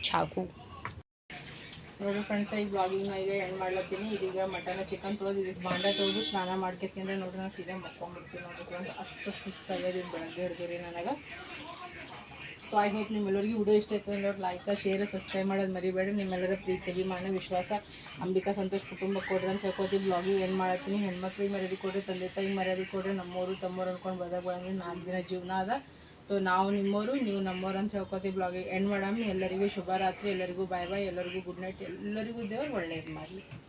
ಚಾಕು. ನೋಡ್ರಿ ಫ್ರೆಂಡ್ಸ್ ಈಗ ಬ್ಲಾಗಿಂಗ್ ನಾ ಈಗ ಎಂಡ್ ಮಾಡ್ಲತ್ತೀನಿ? ಇದೀಗ ಮಟನ್ ಚಿಕನ್ ತೊಳೆದು ಇದು ಬಾಂಡ ತೊಳೆದು ಸ್ನಾನ ಮಾಡ್ಕೇಸಿಂದ್ರೆ ನೋಡಿ ನಾನು ಸೀದಾ ಮಕ್ಕೊಂಡ್ಬಿಡ್ತೀನಿ ನೋಡಿ ಫ್ರೆಂಡ್ಸ್ ಅಷ್ಟು ಸುಸ್ತಾಗ್ಯದ ಬೆಳಗ್ಗೆ ಹಿಡಿದ್ರಿ ನನಗೆ. ಸೊ ಐ ಹೋಪ್ ನಿಮ್ಮೆಲ್ಲರಿಗೂ ವಿಡಿಯೋ ಇಷ್ಟ ಆಯ್ತು ಅಂದ್ರೆ ಲೈಕ್ ಶೇರ್ ಸಬ್ಸ್ಕ್ರೈಬ್ ಮಾಡೋದು ಮರಿಬೇಡಿ ನಿಮ್ಮೆಲ್ಲರ ಪ್ರೀತಿ, ಅಭಿಮಾನ, ವಿಶ್ವಾಸ, ಅಂಬಿಕಾ ಸಂತೋಷ್ ಕುಟುಂಬ ಕೊಡ್ರಿ ಅಂತ ಹೇಳ್ಕೊತೀವಿ ಬ್ಲಾಗಿಂಗ್ ಏನು ಮಾಡತ್ತೀನಿ? ಹೆಣ್ಮಕ್ಳಿಗೆ ಮರ್ಯಾದೆ ಕೊಡ್ರಿ, ತಂದೆ ತಾಯಿಗೆ ಮರ್ಯಾದೆ ಕೊಡ್ರಿ, ನಮ್ಮೂರು, ತಮ್ಮೂರು ಅನ್ಕೊಂಡು ಬದಾಗ ಬಂದ್ರೆ ನಾಲ್ಕು ದಿನ ಜೀವನ ಅದ. ಸೊ ನಾವು ನಿಮ್ಮವರು ನೀವು ನಮ್ಮೋರು ಅಂತ ಹೇಳ್ಕೊತೀವಿ ಬ್ಲಾಗ್. ಎಂಡ್ ಮಾಡಮ್ ಎಲ್ಲರಿಗೂ ಶುಭರಾತ್ರಿ. ಎಲ್ಲರಿಗೂ ಬಾಯ್ ಬಾಯ್ ಎಲ್ಲರಿಗೂ ಗುಡ್ ನೈಟ್ ಎಲ್ಲರಿಗೂ ದೇವ್ರು ಒಳ್ಳೇದು ಮಾಡಲಿ.